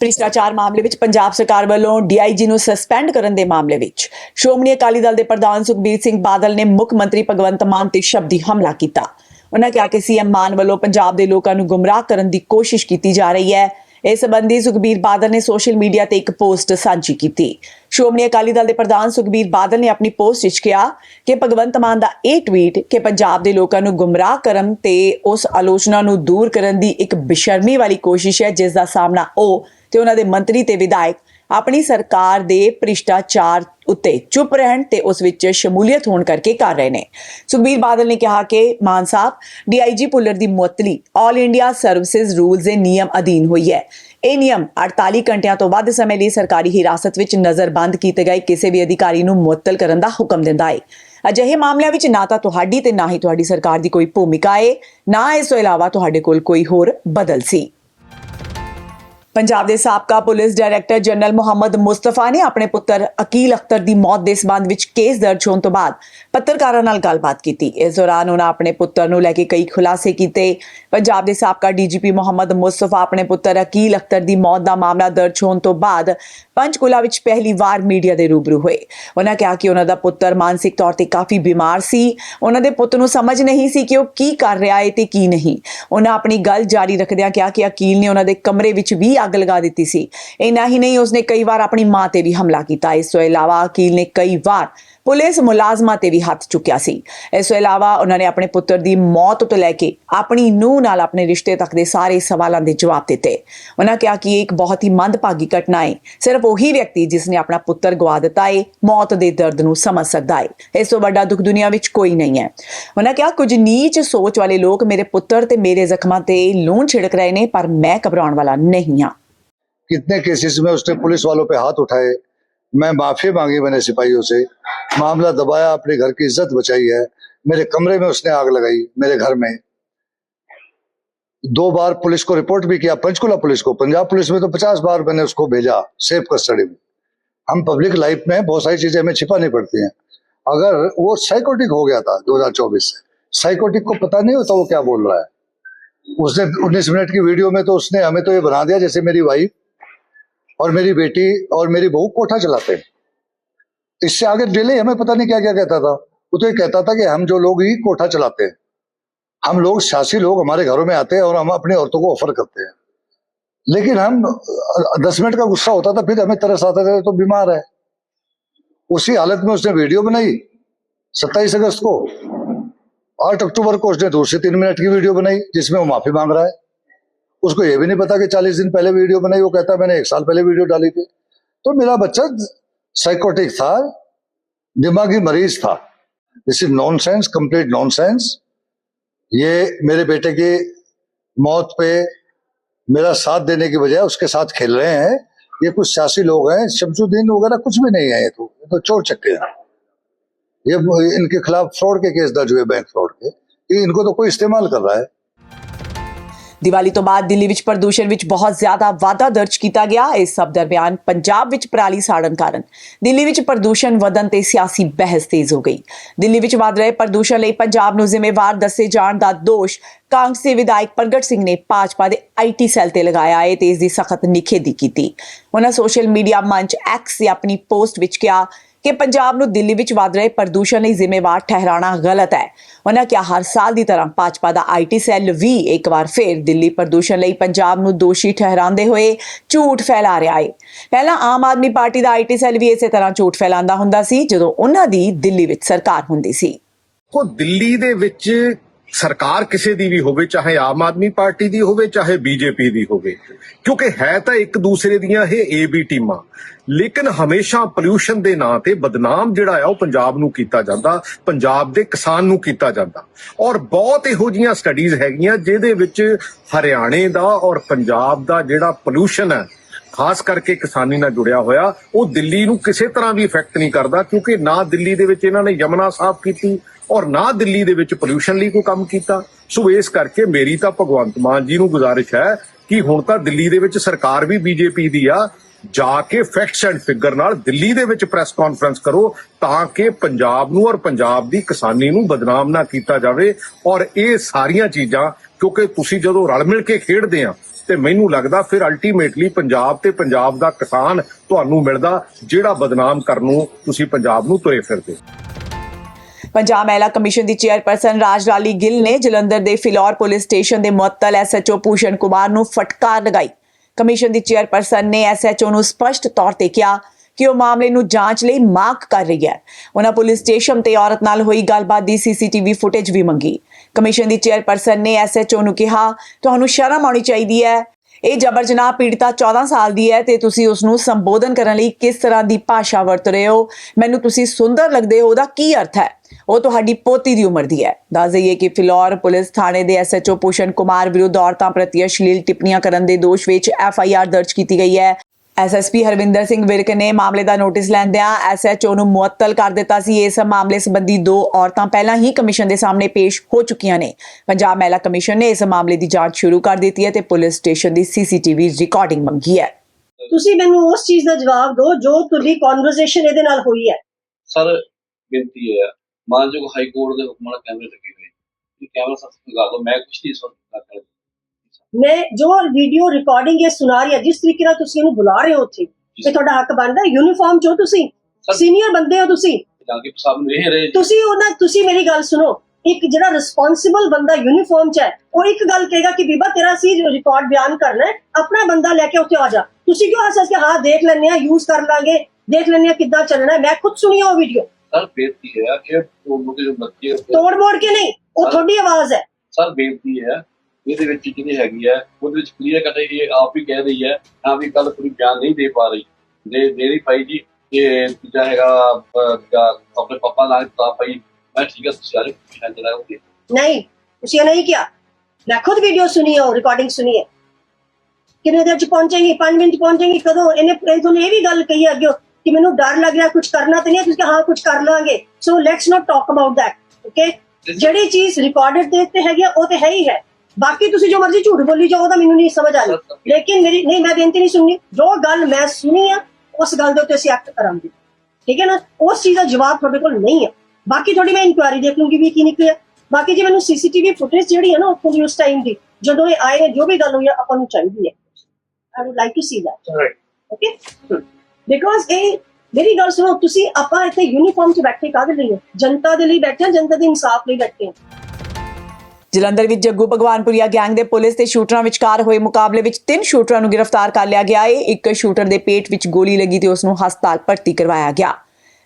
ਭ੍ਰਿਸ਼ਟਾਚਾਰ ਮਾਮਲੇ ਵਿੱਚ ਪੰਜਾਬ ਸਰਕਾਰ ਵੱਲੋਂ ਡੀਆਈਜੀ ਨੂੰ ਸਸਪੈਂਡ ਕਰਨ ਦੇ ਮਾਮਲੇ ਵਿੱਚ ਸ਼੍ਰੋਮਣੀ ਅਕਾਲੀ ਦਲ ਦੇ ਪ੍ਰਧਾਨ ਸੁਖਬੀਰ ਸਿੰਘ ਬਾਦਲ ਨੇ ਮੁੱਖ ਮੰਤਰੀ ਭਗਵੰਤ ਮਾਨ ਤੇ ਸ਼ਬਦੀ ਹਮਲਾ ਕੀਤਾ। ਉਹਨਾਂ ਕਿਹਾ ਕਿ ਸੀਐਮ ਮਾਨ ਵੱਲੋਂ ਪੰਜਾਬ ਦੇ ਲੋਕਾਂ ਨੂੰ ਗੁੰਮਰਾਹ ਕਰਨ ਦੀ ਕੋਸ਼ਿਸ਼ ਕੀਤੀ ਜਾ ਰਹੀ ਹੈ। ਇਸ ਸੰਬੰਧੀ ਸੁਖਬੀਰ ਬਾਦਲ ਨੇ ਸੋਸ਼ਲ ਮੀਡੀਆ ਤੇ ਇੱਕ ਪੋਸਟ ਸਾਂਝੀ ਕੀਤੀ। ਸ਼੍ਰੋਮਣੀ ਅਕਾਲੀ ਦਲ ਦੇ ਪ੍ਰਧਾਨ ਸੁਖਬੀਰ ਬਾਦਲ ਨੇ ਆਪਣੀ ਪੋਸਟ ਵਿੱਚ ਕਿਹਾ ਕਿ ਭਗਵੰਤ ਮਾਨ ਦਾ ਇਹ ਟਵੀਟ ਕਿ ਪੰਜਾਬ ਦੇ ਲੋਕਾਂ ਨੂੰ ਗੁੰਮਰਾਹ ਕਰਨ ਤੇ ਉਸ ਆਲੋਚਨਾ ਨੂੰ ਦੂਰ ਕਰਨ ਦੀ ਇੱਕ ਬੇਸ਼ਰਮੀ ਵਾਲੀ ਕੋਸ਼ਿਸ਼ ਹੈ, ਜਿਸ ਦਾ ਸਾਹਮਣਾ ਉਹ ਤੇ ਉਹਨਾਂ ਦੇ ਮੰਤਰੀ ਤੇ ਵਿਧਾਇਕ ਆਪਣੀ ਸਰਕਾਰ ਦੇ ਭ੍ਰਿਸ਼ਟਾਚਾਰ ਉੱਤੇ ਚੁੱਪ ਰਹਿਣ ਤੇ ਉਸ ਵਿੱਚ ਸ਼ਮੂਲੀਅਤ ਹੋਣ ਕਰਕੇ ਕਰ ਰਹੇ ਨੇ। ਸੁਖਬੀਰ ਬਾਦਲ ਨੇ ਕਿਹਾ ਕਿ ਮਾਨ ਸਾਹਿਬ ਡੀਆਈਜੀ ਪੁੱਲਰ ਦੀ ਮੁਅੱਤਲੀ ਆਲ ਇੰਡੀਆ ਸਰਵਿਸਿਜ਼ ਰੂਲਸ ਦੇ ਨਿਯਮ ਅਧੀਨ ਹੋਈ ਹੈ। ਇਹ ਨਿਯਮ 48 ਘੰਟਿਆਂ ਤੋਂ ਵੱਧ ਸਮੇਂ ਲਈ ਸਰਕਾਰੀ ਹਿਰਾਸਤ ਵਿੱਚ ਨਜ਼ਰਬੰਦ ਕੀਤੇ ਗਏ ਕਿਸੇ ਵੀ ਅਧਿਕਾਰੀ ਨੂੰ ਮੁਅੱਤਲ ਕਰਨ ਦਾ ਹੁਕਮ ਦਿੰਦਾ ਹੈ ਅਜਿਹੇ ਮਾਮਲਿਆਂ ਵਿੱਚ ਨਾ ਤਾਂ ਤੁਹਾਡੀ ਤੇ ਨਾ ਹੀ ਤੁਹਾਡੀ ਸਰਕਾਰ ਦੀ ਕੋਈ ਭੂਮਿਕਾ ਹੈ ਨਾ ਇਸ ਤੋਂ ਇਲਾਵਾ ਤੁਹਾਡੇ ਕੋਲ ਕੋਈ ਹੋਰ ਬਦਲ ਸੀ। ਪੰਜਾਬ ਦੇ ਸਾਬਕਾ police director general Mohammad Mustafa ਨੇ ਆਪਣੇ ਪੁੱਤਰ ਅਕੀਲ ਅਖਤਰ ਦੀ ਮੌਤ ਦੇ ਸਬੰਧ ਵਿੱਚ ਕੇਸ ਦਰਜ ਹੋਣ ਤੋਂ ਬਾਅਦ ਪੱਤਰਕਾਰਾਂ ਨਾਲ ਗੱਲਬਾਤ ਕੀਤੀ। ਇਸ ਦੌਰਾਨ ਉਹਨਾਂ ਆਪਣੇ ਪੁੱਤਰ ਨੂੰ ਲੈ ਕੇ ਕਈ ਖੁਲਾਸੇ ਕੀਤੇ। ਪੰਜਾਬ ਦੇ ਸਾਬਕਾ ਡੀਜੀਪੀ ਮੁਹੰਮਦ ਮੁਸਤਫਾ ਆਪਣੇ ਪੁੱਤਰ ਅਕੀਲ ਅਖਤਰ ਦੀ ਮੌਤ ਦਾ ਮਾਮਲਾ ਦਰਜ ਹੋਣ ਤੋਂ ਬਾਅਦ ਪੰਚਕੁਲਾ ਵਿੱਚ ਪਹਿਲੀ ਵਾਰ ਮੀਡੀਆ ਦੇ ਰੂਬਰੂ ਹੋਏ। ਉਹਨਾਂ ਕਿਹਾ ਕਿ ਉਹਨਾਂ ਦਾ ਪੁੱਤਰ ਮਾਨਸਿਕ ਤੌਰ ਤੇ ਕਾਫੀ ਬਿਮਾਰ ਸੀ। ਉਹਨਾਂ ਦੇ ਪੁੱਤ ਨੂੰ ਸਮਝ ਨਹੀਂ ਸੀ ਕਿ ਉਹ ਕੀ ਕਰ ਰਿਹਾ ਹੈ ਤੇ ਕੀ ਨਹੀਂ। ਉਹਨਾਂ ਆਪਣੀ ਗੱਲ ਜਾਰੀ ਰੱਖਦਿਆਂ ਕਿਹਾ ਕਿ ਅਕੀਲ ਨੇ ਉਹਨਾਂ ਦੇ ਕਮਰੇ ਵਿੱਚ ਵੀ ਅੱਗ ਲਗਾ ਦਿੱਤੀ ਸੀ। ਇੰਨਾ ਹੀ ਨਹੀਂ, ਉਸਨੇ ਕਈ ਵਾਰ ਆਪਣੀ ਮਾਂ ਤੇ ਵੀ ਹਮਲਾ ਕੀਤਾ। ਇਸ ਤੋਂ ਇਲਾਵਾ ਅਕੀਲ ਨੇ ਕਈ ਵਾਰ ਪੁਲਿਸ ਮੁਲਾਜ਼ਮਾਂ ਤੇ ਵੀ ਹੱਥ ਚੁੱਕਿਆ ਸੀ ਇਸ ਤੋਂ ਇਲਾਵਾ ਉਹਨਾਂ ਨੇ ਆਪਣੇ ਪੁੱਤਰ ਦੀ ਮੌਤ ਤੋਂ ਲੈ ਕੇ ਆਪਣੀ ਨੂੰਹ ਨਾਲ ਆਪਣੇ ਰਿਸ਼ਤੇ ਤੱਕ ਦੇ ਸਾਰੇ ਸਵਾਲਾਂ ਦੇ ਜਵਾਬ ਦਿੱਤੇ ਉਹਨਾਂ ਕਿਹਾ ਕਿ ਇਹ ਇੱਕ ਬਹੁਤ ਹੀ ਮੰਦਭਾਗੀ ਘਟਨਾ ਹੈ ਸਿਰਫ ਉਹੀ ਵਿਅਕਤੀ ਜਿਸ ਨੇ ਆਪਣਾ ਪੁੱਤਰ ਗਵਾ ਦਿੱਤਾ ਹੈ ਮੌਤ ਦੇ ਦਰਦ ਨੂੰ ਸਮਝ ਸਕਦਾ ਹੈ ਇਸ ਤੋਂ ਵੱਡਾ ਦੁੱਖ ਦੁਨੀਆ ਵਿੱਚ ਕੋਈ ਨਹੀਂ ਹੈ ਉਹਨਾਂ ਕਿਹਾ ਕੁਝ ਨੀਚ ਸੋਚ ਵਾਲੇ ਲੋਕ ਮੇਰੇ ਪੁੱਤਰ ਤੇ ਮੇਰੇ ਜ਼ਖਮਾਂ ਤੇ ਲੂਣ ਛਿੜਕ ਰਹੇ ਨੇ ਪਰ ਮੈਂ ਘਬਰਾਉਣ ਵਾਲਾ ਨਹੀਂ ਹਾਂ कितने केसेस में उसने पुलिस वालों पे हाथ उठाए मैं माफ़ी मांगी मैंने सिपाहियों से। मामला दबाया, अपने घर की इज़्ज़त बचाई है। मेरे कमरे में उसने आग लगाई, मेरे घर में। दो बार पुलिस को रिपोर्ट भी किया, पंचकुला पुलिस को। पंजाब पुलिस में तो पचास बार मैंने उसको भेजा, सेफ़ कस्टडी में। हम पब्लिक लाइफ में बहुत सारी चीज़ें हमें छिपानी पड़ती हैं। अगर वो साइकोटिक हो गया था 2024 से साइकोटिक को पता नहीं होता वो क्या बोल रहा है। उसने 19 मिनट की वीडियो में तो उसने हमें तो ये बना दिया जैसे मेरी वाइफ और मेरी बेटी और मेरी बहू कोठा चलाते हैं। इससे आगे डिले हमें पता नहीं क्या क्या कहता था। वो तो ये कहता था कि हम जो लोग ही कोठा चलाते हैं, हम लोग सियासी लोग हमारे घरों में आते हैं और हम अपनी औरतों को ऑफ़र करते हैं। लेकिन हम दस मिनट का गुस्सा होता था, फिर हमें तरस आता था तो बीमार है। उसी हालत में उसने वीडियो बनाई, सत्ताईस अगस्त को। आठ अक्टूबर को उसने दूसरी तीन मिनट की वीडियो बनाई, जिसमें वो माफ़ी मांग रहा है। उसको ये भी नहीं पता कि चालीस दिन पहले वीडियो बनाई, वो कहता है मैंने एक साल पहले वीडियो डाली थी। तो मेरा बच्चा साइकोटिक था, दिमागी मरीज़ था। This is nonsense complete nonsense ये मेरे बेटे की मौत पे मेरा साथ देने की बजाय उसके साथ खेल रहे हैं। ये कुछ सियासी लोग हैं, शमसुद्दीन वगैरह कुछ भी नहीं है ये तो। ये तो चोर चक्के हैं। ये इनके खिलाफ फ्रॉड के केस दर्ज हुए बैंक फ्रॉड के। इनको तो कोई इस्तेमाल कर रहा है। ਦੀਵਾਲੀ ਤੋਂ ਬਾਅਦ ਦਿੱਲੀ ਵਿੱਚ ਪ੍ਰਦੂਸ਼ਣ ਵਿੱਚ ਬਹੁਤ ਜ਼ਿਆਦਾ ਵਾਧਾ ਦਰਜ ਕੀਤਾ ਗਿਆ। ਇਸ ਸਭ ਦਰਮਿਆਨ ਪੰਜਾਬ ਵਿੱਚ ਪਰਾਲੀ ਸਾੜਨ ਕਾਰਨ ਦਿੱਲੀ ਵਿੱਚ ਪ੍ਰਦੂਸ਼ਣ ਵਧਣ ਤੇ ਸਿਆਸੀ ਬਹਿਸ ਤੇਜ਼ ਹੋ ਗਈ। ਦਿੱਲੀ ਵਿੱਚ ਵਧ ਰਹੇ ਪ੍ਰਦੂਸ਼ਣ ਲਈ ਪੰਜਾਬ ਨੂੰ ਜ਼ਿੰਮੇਵਾਰ ਦੱਸੇ ਜਾਣ ਦਾ ਦੋਸ਼ ਕਾਂਗਰਸੀ ਵਿਧਾਇਕ ਪ੍ਰਗਟ ਸਿੰਘ ਨੇ ਭਾਜਪਾ ਦੇ ਆਈਟੀ ਸੈੱਲ ਤੇ ਲਗਾਇਆ। ਹੈ ਤੇ ਇਸ ਦੀ ਸਖਤ ਨਿਖੇਧੀ ਕੀਤੀ। ਉਹਨਾਂ ਸੋਸ਼ਲ ਮੀਡੀਆ ਮੰਚ ਐਕਸ ਤੇ ਆਪਣੀ ਪੋਸਟ ਵਿੱਚ ਕਿਹਾ ਕਿ ਪੰਜਾਬ ਨੂੰ ਦਿੱਲੀ ਵਿੱਚ ਵੱਧ ਰਹੇ ਪ੍ਰਦੂਸ਼ਣ ਲਈ ਜ਼ਿੰਮੇਵਾਰ ਠਹਿਰਾਉਣਾ ਗਲਤ ਹੈ। ਉਹਨਾਂ ਕਿਹਾ, ਹਰ ਸਾਲ ਦੀ ਤਰ੍ਹਾਂ ਭਾਜਪਾ ਦਾ ਆਈਟੀ ਸੈੱਲ ਵੀ ਇੱਕ ਵਾਰ ਫਿਰ ਦਿੱਲੀ ਪ੍ਰਦੂਸ਼ਣ ਲਈ ਪੰਜਾਬ ਨੂੰ ਦੋਸ਼ੀ ਠਹਿਰਾਉਂਦੇ ਹੋਏ ਝੂਠ ਫੈਲਾ ਰਿਹਾ ਹੈ। ਪਹਿਲਾਂ ਆਮ ਆਦਮੀ ਪਾਰਟੀ ਦਾ ਆਈਟੀ ਸੈੱਲ ਵੀ ਇਸੇ ਤਰ੍ਹਾਂ ਝੂਠ ਫੈਲਾਉਂਦਾ ਹੁੰਦਾ ਸੀ, ਜਦੋਂ ਉਹਨਾਂ ਦੀ ਦਿੱਲੀ ਵਿੱਚ ਸਰਕਾਰ ਹੁੰਦੀ ਸੀ। ਕੋ ਦਿੱਲੀ ਦੇ ਵਿੱਚ ਸਰਕਾਰ ਕਿਸੇ ਦੀ ਵੀ ਹੋਵੇ, ਚਾਹੇ ਆਮ ਆਦਮੀ ਪਾਰਟੀ ਦੀ ਹੋਵੇ, ਚਾਹੇ ਬੀਜੇਪੀ ਦੀ ਹੋਵੇ। ਕਿਉਂਕਿ ਹੈ ਤਾਂ ਇੱਕ ਦੂਸਰੇ ਦੀਆਂ ਇਹ ਏ ਬੀ ਟੀਮਾਂ। ਲੇਕਿਨ ਹਮੇਸ਼ਾ ਪੋਲਿਊਸ਼ਨ ਦੇ ਨਾਂ ਤੇ ਬਦਨਾਮ ਜਿਹੜਾ ਆ, ਉਹ ਪੰਜਾਬ ਨੂੰ ਕੀਤਾ ਜਾਂਦਾ, ਪੰਜਾਬ ਦੇ ਕਿਸਾਨ ਨੂੰ ਕੀਤਾ ਜਾਂਦਾ। ਔਰ ਬਹੁਤ ਇਹੋ ਜੀਆਂ ਸਟੱਡੀਜ਼ ਹੈਗੀਆਂ, ਜਿਹਦੇ ਵਿੱਚ ਹਰਿਆਣੇ ਦਾ ਔਰ ਪੰਜਾਬ ਦਾ ਜਿਹੜਾ ਪੋਲਿਊਸ਼ਨ ਹੈ ਖਾਸ ਕਰਕੇ ਕਿਸਾਨੀ ਨਾਲ ਜੁੜਿਆ ਹੋਇਆ, ਉਹ ਦਿੱਲੀ ਨੂੰ ਕਿਸੇ ਤਰ੍ਹਾਂ ਵੀ ਇਫੈਕਟ ਨਹੀਂ ਕਰਦਾ, ਕਿਉਂਕਿ ਨਾ ਦਿੱਲੀ ਦੇ ਵਿੱਚ ਇਹਨਾਂ ਨੇ ਯਮਨਾ ਸਾਫ਼ ਕੀਤੀ ਔਰ ਨਾ ਦਿੱਲੀ ਦੇ ਵਿੱਚ ਪੋਲਿਊਸ਼ਨ ਲਈ ਕੋਈ ਕੰਮ ਕੀਤਾ। ਸੋ ਇਸ ਕਰਕੇ ਮੇਰੀ ਤਾਂ ਭਗਵੰਤ ਮਾਨ ਜੀ ਨੂੰ ਗੁਜ਼ਾਰਿਸ਼ ਹੈ ਕਿ ਹੁਣ ਤਾਂ ਦਿੱਲੀ ਦੇ ਵਿੱਚ ਸਰਕਾਰ ਵੀ ਬੀਜੇਪੀ ਦੀ ਆ, ਜਾ ਕੇ ਫੈਕਟਸ ਐਂਡ ਫਿਗਰ ਨਾਲ ਦਿੱਲੀ ਦੇ ਵਿੱਚ ਪ੍ਰੈਸ ਕਾਨਫਰੰਸ ਕਰੋ ਤਾਂ ਕਿ ਪੰਜਾਬ ਨੂੰ ਔਰ ਪੰਜਾਬ ਦੀ ਕਿਸਾਨੀ ਨੂੰ ਬਦਨਾਮ ਨਾ ਕੀਤਾ ਜਾਵੇ। ਔਰ ਇਹ ਸਾਰੀਆਂ ਚੀਜ਼ਾਂ, ਕਿਉਂਕਿ ਤੁਸੀਂ ਜਦੋਂ ਰਲ ਮਿਲ ਕੇ ਖੇਡਦੇ ਆ ਤੇ ਮੈਨੂੰ ਲੱਗਦਾ ਫਿਰ ਅਲਟੀਮੇਟਲੀ ਪੰਜਾਬ ਤੇ ਪੰਜਾਬ ਦਾ ਕਿਸਾਨ ਤੁਹਾਨੂੰ ਮਿਲਦਾ ਜਿਹੜਾ ਬਦਨਾਮ ਕਰਨ ਨੂੰ ਤੁਸੀਂ ਪੰਜਾਬ ਨੂੰ ਤੁਰੇ ਫਿਰਦੇ ਪੰਜਾਬ ਮਹਿਲਾ ਕਮਿਸ਼ਨ ਦੀ ਚੇਅਰਪਰਸਨ ਰਾਜ ਗਿੱਲ ਨੇ ਜਲੰਧਰ ਦੇ ਫਿਲੌਰ ਪੁਲਿਸ ਸਟੇਸ਼ਨ ਦੇ ਮੁਅੱਤਲ ਐਸਐਚਓ ਭੂਸ਼ਣ ਕੁਮਾਰ ਨੂੰ ਫਟਕਾਰ ਲਗਾਈ। ਕਮਿਸ਼ਨ ਦੀ ਚੇਅਰਪਰਸਨ ਨੇ ਐਸਐਚਓ ਨੂੰ ਸਪਸ਼ਟ ਤੌਰ ਤੇ ਕਿਹਾ ਕਿ ਉਹ ਮਾਮਲੇ ਨੂੰ ਜਾਂਚ ਲਈ ਮਾਂਗ ਕਰ ਰਹੀ ਹੈ। ਉਹਨਾਂ ਪੁਲਿਸ ਸਟੇਸ਼ਨ ਤੇ ਔਰਤ ਨਾਲ ਹੋਈ ਗੱਲਬਾਤ ਦੀ ਸੀਸੀਟੀਵੀ ਫੁਟੇਜ ਵੀ ਮੰਗੀ। ਕਮਿਸ਼ਨ ਦੀ ਚੇਅਰਪਰਸਨ ਨੇ ਐਸਐਚਓ ਨੂੰ ਕਿਹਾ, ਤੁਹਾਨੂੰ ਸ਼ਰਮ ਆਉਣੀ ਚਾਹੀਦੀ ਹੈ। ਇਹ ਜਬਰ ਜਨਾਹ ਪੀੜਤਾ 14 ਸਾਲ ਦੀ ਹੈ ਤੇ ਤੁਸੀਂ ਉਸ ਨੂੰ ਸੰਬੋਧਨ ਕਰਨ ਲਈ ਕਿਸ ਤਰ੍ਹਾਂ ਦੀ ਭਾਸ਼ਾ ਵਰਤ ਰਹੇ ਹੋ? ਮੈਨੂੰ ਤੁਸੀਂ ਸੁੰਦਰ ਲੱਗਦੇ ਹੋ, ਉਹਦਾ ਕੀ ਅਰਥ ਹੈ? ਉਹ ਤੁਹਾਡੀ ਪੋਤੀ ਦੀ ਉਮਰ ਦੀ ਹੈ। ਦੱਸ ਦਈਏ ਕਿ ਫਿਲੌਰ ਪੁਲਿਸ ਥਾਣੇ ਦੇ ਐਸਐਚਓ ਪੂਸ਼ਨ ਕੁਮਾਰ ਵਿਰੁੱਧ ਔਰਤਾਂ ਪ੍ਰਤੀ ਅਸ਼ਲੀਲ ਟਿੱਪਣੀਆਂ ਕਰਨ ਦੇ ਦੋਸ਼ ਵਿੱਚ ਐਫਆਈਆਰ ਦਰਜ ਕੀਤੀ ਗਈ ਹੈ। ਐਸਐਸਪੀ ਹਰਵਿੰਦਰ ਸਿੰਘ ਵਿਰਕ ਨੇ ਮਾਮਲੇ ਦਾ ਨੋਟਿਸ ਲੈਂਦਿਆਂ ਐਸਐਚਓ ਨੂੰ ਮੁਅੱਤਲ ਕਰ ਦਿੱਤਾ ਸੀ। ਇਸ ਮਾਮਲੇ ਸੰਬੰਧੀ ਦੋ ਔਰਤਾਂ ਪਹਿਲਾਂ ਹੀ ਕਮਿਸ਼ਨ ਦੇ ਸਾਹਮਣੇ ਪੇਸ਼ ਹੋ ਚੁੱਕੀਆਂ ਨੇ। ਪੰਜਾਬ ਮਹਿਲਾ ਕਮਿਸ਼ਨ ਨੇ ਇਸ ਮਾਮਲੇ ਦੀ ਜਾਂਚ ਸ਼ੁਰੂ ਕਰ ਦਿੱਤੀ ਹੈ ਤੇ ਪੁਲਿਸ ਸਟੇਸ਼ਨ ਦੀ ਸੀਸੀਟੀਵੀ ਰਿਕਾਰਡਿੰਗ ਮੰਗੀ ਹੈ। ਤੁਸੀਂ ਮੈਨੂੰ ਉਸ ਚੀਜ਼ ਦਾ ਜਵਾਬ ਦਿਓ ਜੋ ਤੁਹਾਡੀ ਕਨਵਰਸੇਸ਼ਨ ਇਹਦੇ ਨਾਲ ਹੋਈ ਹੈ। ਸਰ ਬੇਨਤੀ ਹੈ। ਮਾਨਯੋਗ ਹਾਈ ਕੋਰਟ ਦੇ ਹੁਕਮਾਂ ਨਾਲ ਕੈਮਰੇ ਲੱਗੇ ਹੋਏ ਇਹ ਕੈਮਰਾ ਸਭ ਲਗਾ ਦਿਓ। ਮੈਂ ਕੁਝ ਨਹੀਂ ਸੁਣ ਸਕਦਾ ਮੈਂ ਜੋ ਵੀਡੀਓ ਰਿਕਾਰਡਿੰਗ ਇਹ ਸੁਣਾ ਰਹੀ ਹੈ ਜਿਸ ਤਰੀਕੇ ਨਾਲ ਤੁਸੀਂ ਇਹਨੂੰ ਬੁਲਾ ਰਹੇ ਹੋ ਉੱਥੇ ਤੇ ਤੁਹਾਡਾ ਹੱਕ ਬਣਦਾ ਯੂਨੀਫਾਰਮ ਚੋ ਤੁਸੀਂ? ਸੀਨੀਅਰ ਬੰਦੇ ਹੋ ਤੁਸੀਂ? ਜਾਂਗੇ ਸਾਹਿਬ ਨੂੰ ਇਹ ਰਹੇ। ਤੁਸੀਂ ਉਹਨਾਂ ਤੁਸੀਂ ਮੇਰੀ ਗੱਲ ਸੁਣੋ। ਇੱਕ ਜਿਹੜਾ ਰਿਸਪੌਂਸਿਬਲ ਬੰਦਾ ਯੂਨੀਫਾਰਮ ਚ ਹੈ ਉਹ ਇੱਕ ਗੱਲ ਕਹੇਗਾ ਕਿ ਬੀਬਾ ਤੇਰਾ ਸੀ ਰਿਕਾਰਡ ਬਿਆਨ ਕਰਨਾ ਹੈ। ਆਪਣਾ ਬੰਦਾ ਲੈ ਕੇ ਉੱਥੇ ਆ ਜਾ। ਤੁਸੀਂ ਕਿਉਂ ਹੱਸ ਹੱਸ ਕੇ ਹਾਂ ਦੇਖ ਲੈਣੇ ਆ ਯੂਜ਼ ਕਰ ਲਾਂਗੇ। ਦੇਖ ਲੈਣੇ ਆ ਕਿੱਦਾਂ ਚੱਲਣਾ ਮੈਂ ਖੁਦ ਸੁਣੀ ਉਹ ਵੀਡੀਓ ਸਰ ਬੇਨਤੀ ਹੈ ਕਿ ਉਹ ਮੁਕੇ ਜੋ ਬੱਚੇ ਤੋੜ ਮੋੜ ਕੇ ਨਹੀਂ ਉਹ ਤੁਹਾਡੀ ਆਵਾਜ਼ ਹੈ। ਸਰ ਬੇਨਤੀ ਹੈ ਇਹਦੇ ਵਿੱਚ ਜਿਹੜੀ ਹੈਗੀ ਹੈ ਉਹਦੇ ਵਿੱਚ ਕਲੀਅਰ ਕਰ ਰਹੀ ਹੈ ਆਪ ਵੀ ਕਹਿ ਰਹੀ ਹੈ ਹਾਂ ਵੀ ਕੱਲ ਪੂਰੀ ਬਿਆਨ ਨਹੀਂ ਦੇ ਪਾ ਰਹੀ। ਦੇ ਦੇ ਰਹੀ ਭਾਈ ਜੀ ਕਿ ਦੂਜਾ ਹੈਗਾ ਜਾਂ ਆਪਣੇ ਪਾਪਾ ਨਾਲ ਤਾਂ ਭਾਈ ਮੈਂ ਠੀਕ ਹੈ ਤੁਸੀਂ ਆ ਜਾਓ ਮੈਂ ਜਰਾ ਉਹ ਦੇਖ ਨਹੀਂ ਤੁਸੀਂ ਇਹ ਨਹੀਂ ਕਿਹਾ। ਮੈਂ ਖੁਦ ਵੀਡੀਓ ਸੁਣੀ ਹੈ ਰਿਕਾਰਡਿੰਗ ਸੁਣੀ ਹੈ। ਕਿੰਨੇ ਦੇਰ ਚ ਪਹੁੰਚेंगे 5 ਮਿੰਟ 'ਚ ਪਹੁੰਚेंगे ਕਦੋਂ? ਇਹਨੇ ਇਹ ਤੁਹਾਨੂੰ ਇਹ ਵੀ ਗੱਲ ਕਹੀ ਅੱਗੇ। ਕਿ ਮੈਨੂੰ ਡਰ ਲੱਗ ਰਿਹਾ ਕੁਝ ਕਰਨਾ ਤੇ ਨਹੀਂ। ਤੁਸੀਂ ਹਾਂ ਕੁਝ ਕਰ ਲਾਂਗੇ। So let's not talk about that okay ਜਿਹੜੀ ਚੀਜ਼ ਰਿਕਾਰਡਡ ਦੇ ਉੱਤੇ ਹੈਗੀ ਉਹ ਤੇ ਹੈ ਹੀ ਹੈ। ਬਾਕੀ ਤੁਸੀਂ ਜੋ ਮਰਜ਼ੀ ਝੂਠ ਬੋਲੀ ਜਾਓ ਉਹਦਾ ਮੈਨੂੰ ਨਹੀਂ ਸਮਝ ਆ ਰਹੀ ਲੇਕਿਨ ਮੇਰੀ ਨਹੀਂ ਮੈਂ ਬੇਨਤੀ ਨਹੀਂ ਸੁਣਨੀ। ਜੋ ਗੱਲ ਮੈਂ ਸੁਣੀ ਆ ਉਸ ਗੱਲ ਦੇ ਉੱਤੇ ਅਸੀਂ ਐਕਟ ਕਰਾਂਗੇ। ਠੀਕ ਹੈ ਨਾ? ਉਸ ਚੀਜ਼ ਦਾ ਜਵਾਬ ਤੁਹਾਡੇ ਕੋਲ ਨਹੀਂ ਹੈ ਬਾਕੀ ਤੁਹਾਡੀ ਮੈਂ ਇਨਕੁਆਇਰੀ ਦੇਖ ਲੂੰਗੀ ਵੀ ਕੀ ਨਿਕਲਿਆ। ਬਾਕੀ ਜੇ ਮੈਨੂੰ ਸੀਸੀਟੀਵੀ ਫੁਟੇਜ ਜਿਹੜੀ ਹੈ ਨਾ ਉੱਥੋਂ ਦੀ ਉਸ ਟਾਈਮ ਦੀ ਜਦੋਂ ਇਹ ਆਏ ਨੇ ਜੋ ਵੀ ਗੱਲ ਹੋਈ ਹੈ ਆਪਾਂ ਨੂੰ ਚਾਹੀਦੀ ਹੈ I would like to see that okay because ਇਹ ਮੇਰੀ ਗੱਲ ਸੁਣੋ ਤੁਸੀਂ ਆਪਾਂ ਇੱਥੇ ਯੂਨੀਫਾਰਮ 'ਚ ਬੈਠੇ ਕਾਹਦੇ ਲਈ ਹੋ ਜਨਤਾ ਦੇ ਲਈ ਬੈਠੇ ਹਾਂ ਜਨਤਾ ਦੇ ਇਨਸਾਫ ਲਈ ਬੈਠੇ ਹਾਂ ਜਲੰਧਰ ਵਿੱਚ ਜੱਗੂ ਭਗਵਾਨਪੁਰੀਆ ਗੈਂਗ ਦੇ ਪੁਲਿਸ ਤੇ ਸ਼ੂਟਰਾਂ ਵਿਚਕਾਰ ਹੋਏ ਮੁਕਾਬਲੇ ਵਿੱਚ ਤਿੰਨ ਸ਼ੂਟਰਾਂ ਨੂੰ ਗ੍ਰਿਫਤਾਰ ਕਰ ਲਿਆ ਗਿਆ ਏ ਇੱਕ ਸ਼ੂਟਰ ਦੇ ਪੇਟ ਵਿੱਚ ਗੋਲੀ ਲੱਗੀ ਤੇ ਉਸ ਨੂੰ ਹਸਪਤਾਲ ਭਰਤੀ ਕਰਵਾਇਆ ਗਿਆ।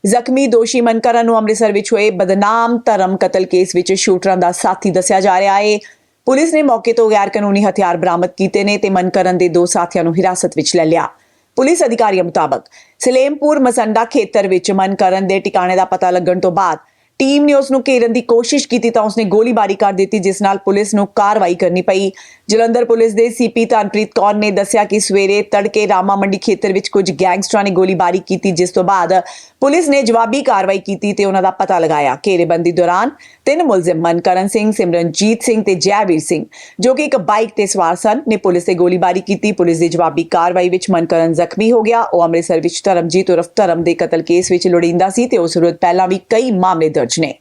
ਜ਼ਖਮੀ ਦੋਸ਼ੀ ਮਨਕਰਨ ਨੂੰ ਅੰਮ੍ਰਿਤਸਰ ਵਿੱਚ ਹੋਏ ਬਦਨਾਮ ਧਰਮ ਕਤਲ ਕੇਸ ਵਿੱਚ ਸ਼ੂਟਰਾਂ ਦਾ ਸਾਥੀ ਦੱਸਿਆ ਜਾ ਰਿਹਾ ਏ ਪੁਲਿਸ ਨੇ ਮੌਕੇ ਤੋਂ ਗੈਰ ਕਾਨੂੰਨੀ ਹਥਿਆਰ ਬਰਾਮਦ ਕੀਤੇ ਨੇ ਤੇ ਮਨਕਰਨ ਦੇ ਦੋ ਸਾਥੀਆਂ ਨੂੰ ਹਿਰਾਸਤ ਵਿੱਚ ਲੈ ਲਿਆ। ਪੁਲਿਸ ਅਧਿਕਾਰੀਆਂ ਮੁਤਾਬਕ ਸਲੇਮਪੁਰ ਮਸੰਡਾ ਖੇਤਰ ਵਿੱਚ ਮਨਕਰਨ ਦੇ ਟਿਕਾਣੇ ਦਾ ਪਤਾ ਲੱਗਣ ਤੋਂ ਬਾਅਦ ਟੀਮ ਨੇ ਉਸ ਨੂੰ ਘੇਰਨ ਦੀ ਕੋਸ਼ਿਸ਼ ਕੀਤੀ ਤਾਂ ਉਸਨੇ ਗੋਲੀਬਾਰੀ ਕਰ ਦਿੱਤੀ, ਜਿਸ ਨਾਲ ਪੁਲਿਸ ਨੂੰ ਕਾਰਵਾਈ ਕਰਨੀ ਪਈ। ਜਲੰਧਰ ਪੁਲਿਸ ਦੇ ਸੀਪੀ ਤਨਪ੍ਰੀਤ ਕੌਰ ਨੇ ਦੱਸਿਆ ਕਿ ਸਵੇਰੇ ਤੜਕੇ ਰਾਮਾ ਮੰਡੀ ਖੇਤਰ ਵਿੱਚ ਕੁਝ ਗੈਂਗਸਟਰਾਂ ਨੇ ਗੋਲੀਬਾਰੀ ਕੀਤੀ, ਜਿਸ ਤੋਂ ਬਾਅਦ ਪੁਲਿਸ ਨੇ ਜਵਾਬੀ ਕਾਰਵਾਈ ਕੀਤੀ ਤੇ ਉਹਨਾਂ ਦਾ ਪਤਾ ਲਗਾਇਆ। ਘੇਰੇਬੰਦੀ ਦੌਰਾਨ ਤਿੰਨ ਮੁਲਜ਼ਮ ਮਨਕਰਨ ਸਿੰਘ, ਸਿਮਰਨਜੀਤ ਸਿੰਘ ਤੇ ਜੈਵੀਰ ਸਿੰਘ, ਜੋ ਕਿ ਇੱਕ ਬਾਈਕ ਤੇ ਸਵਾਰ ਸਨ, ਨੇ ਪੁਲਿਸ ਤੇ ਗੋਲੀਬਾਰੀ ਕੀਤੀ। ਪੁਲਿਸ ਦੀ ਜਵਾਬੀ ਕਾਰਵਾਈ ਵਿੱਚ ਮਨਕਰਨ ਜ਼ਖਮੀ ਹੋ ਗਿਆ। ਉਹ ਅੰਮ੍ਰਿਤਸਰ ਵਿੱਚ ਧਰਮਜੀਤ ਉਰਫ ਧਰਮ ਦੇ ਕਤਲ ਕੇਸ ਵਿੱਚ ਲੋੜੀਂਦਾ ਸੀ ਤੇ ਉਸ ਵਿਰੁੱਧ ਪਹਿਲਾਂ ਵੀ ਕਈ ਮਾਮਲੇ ਦਰਜ ਨੇ।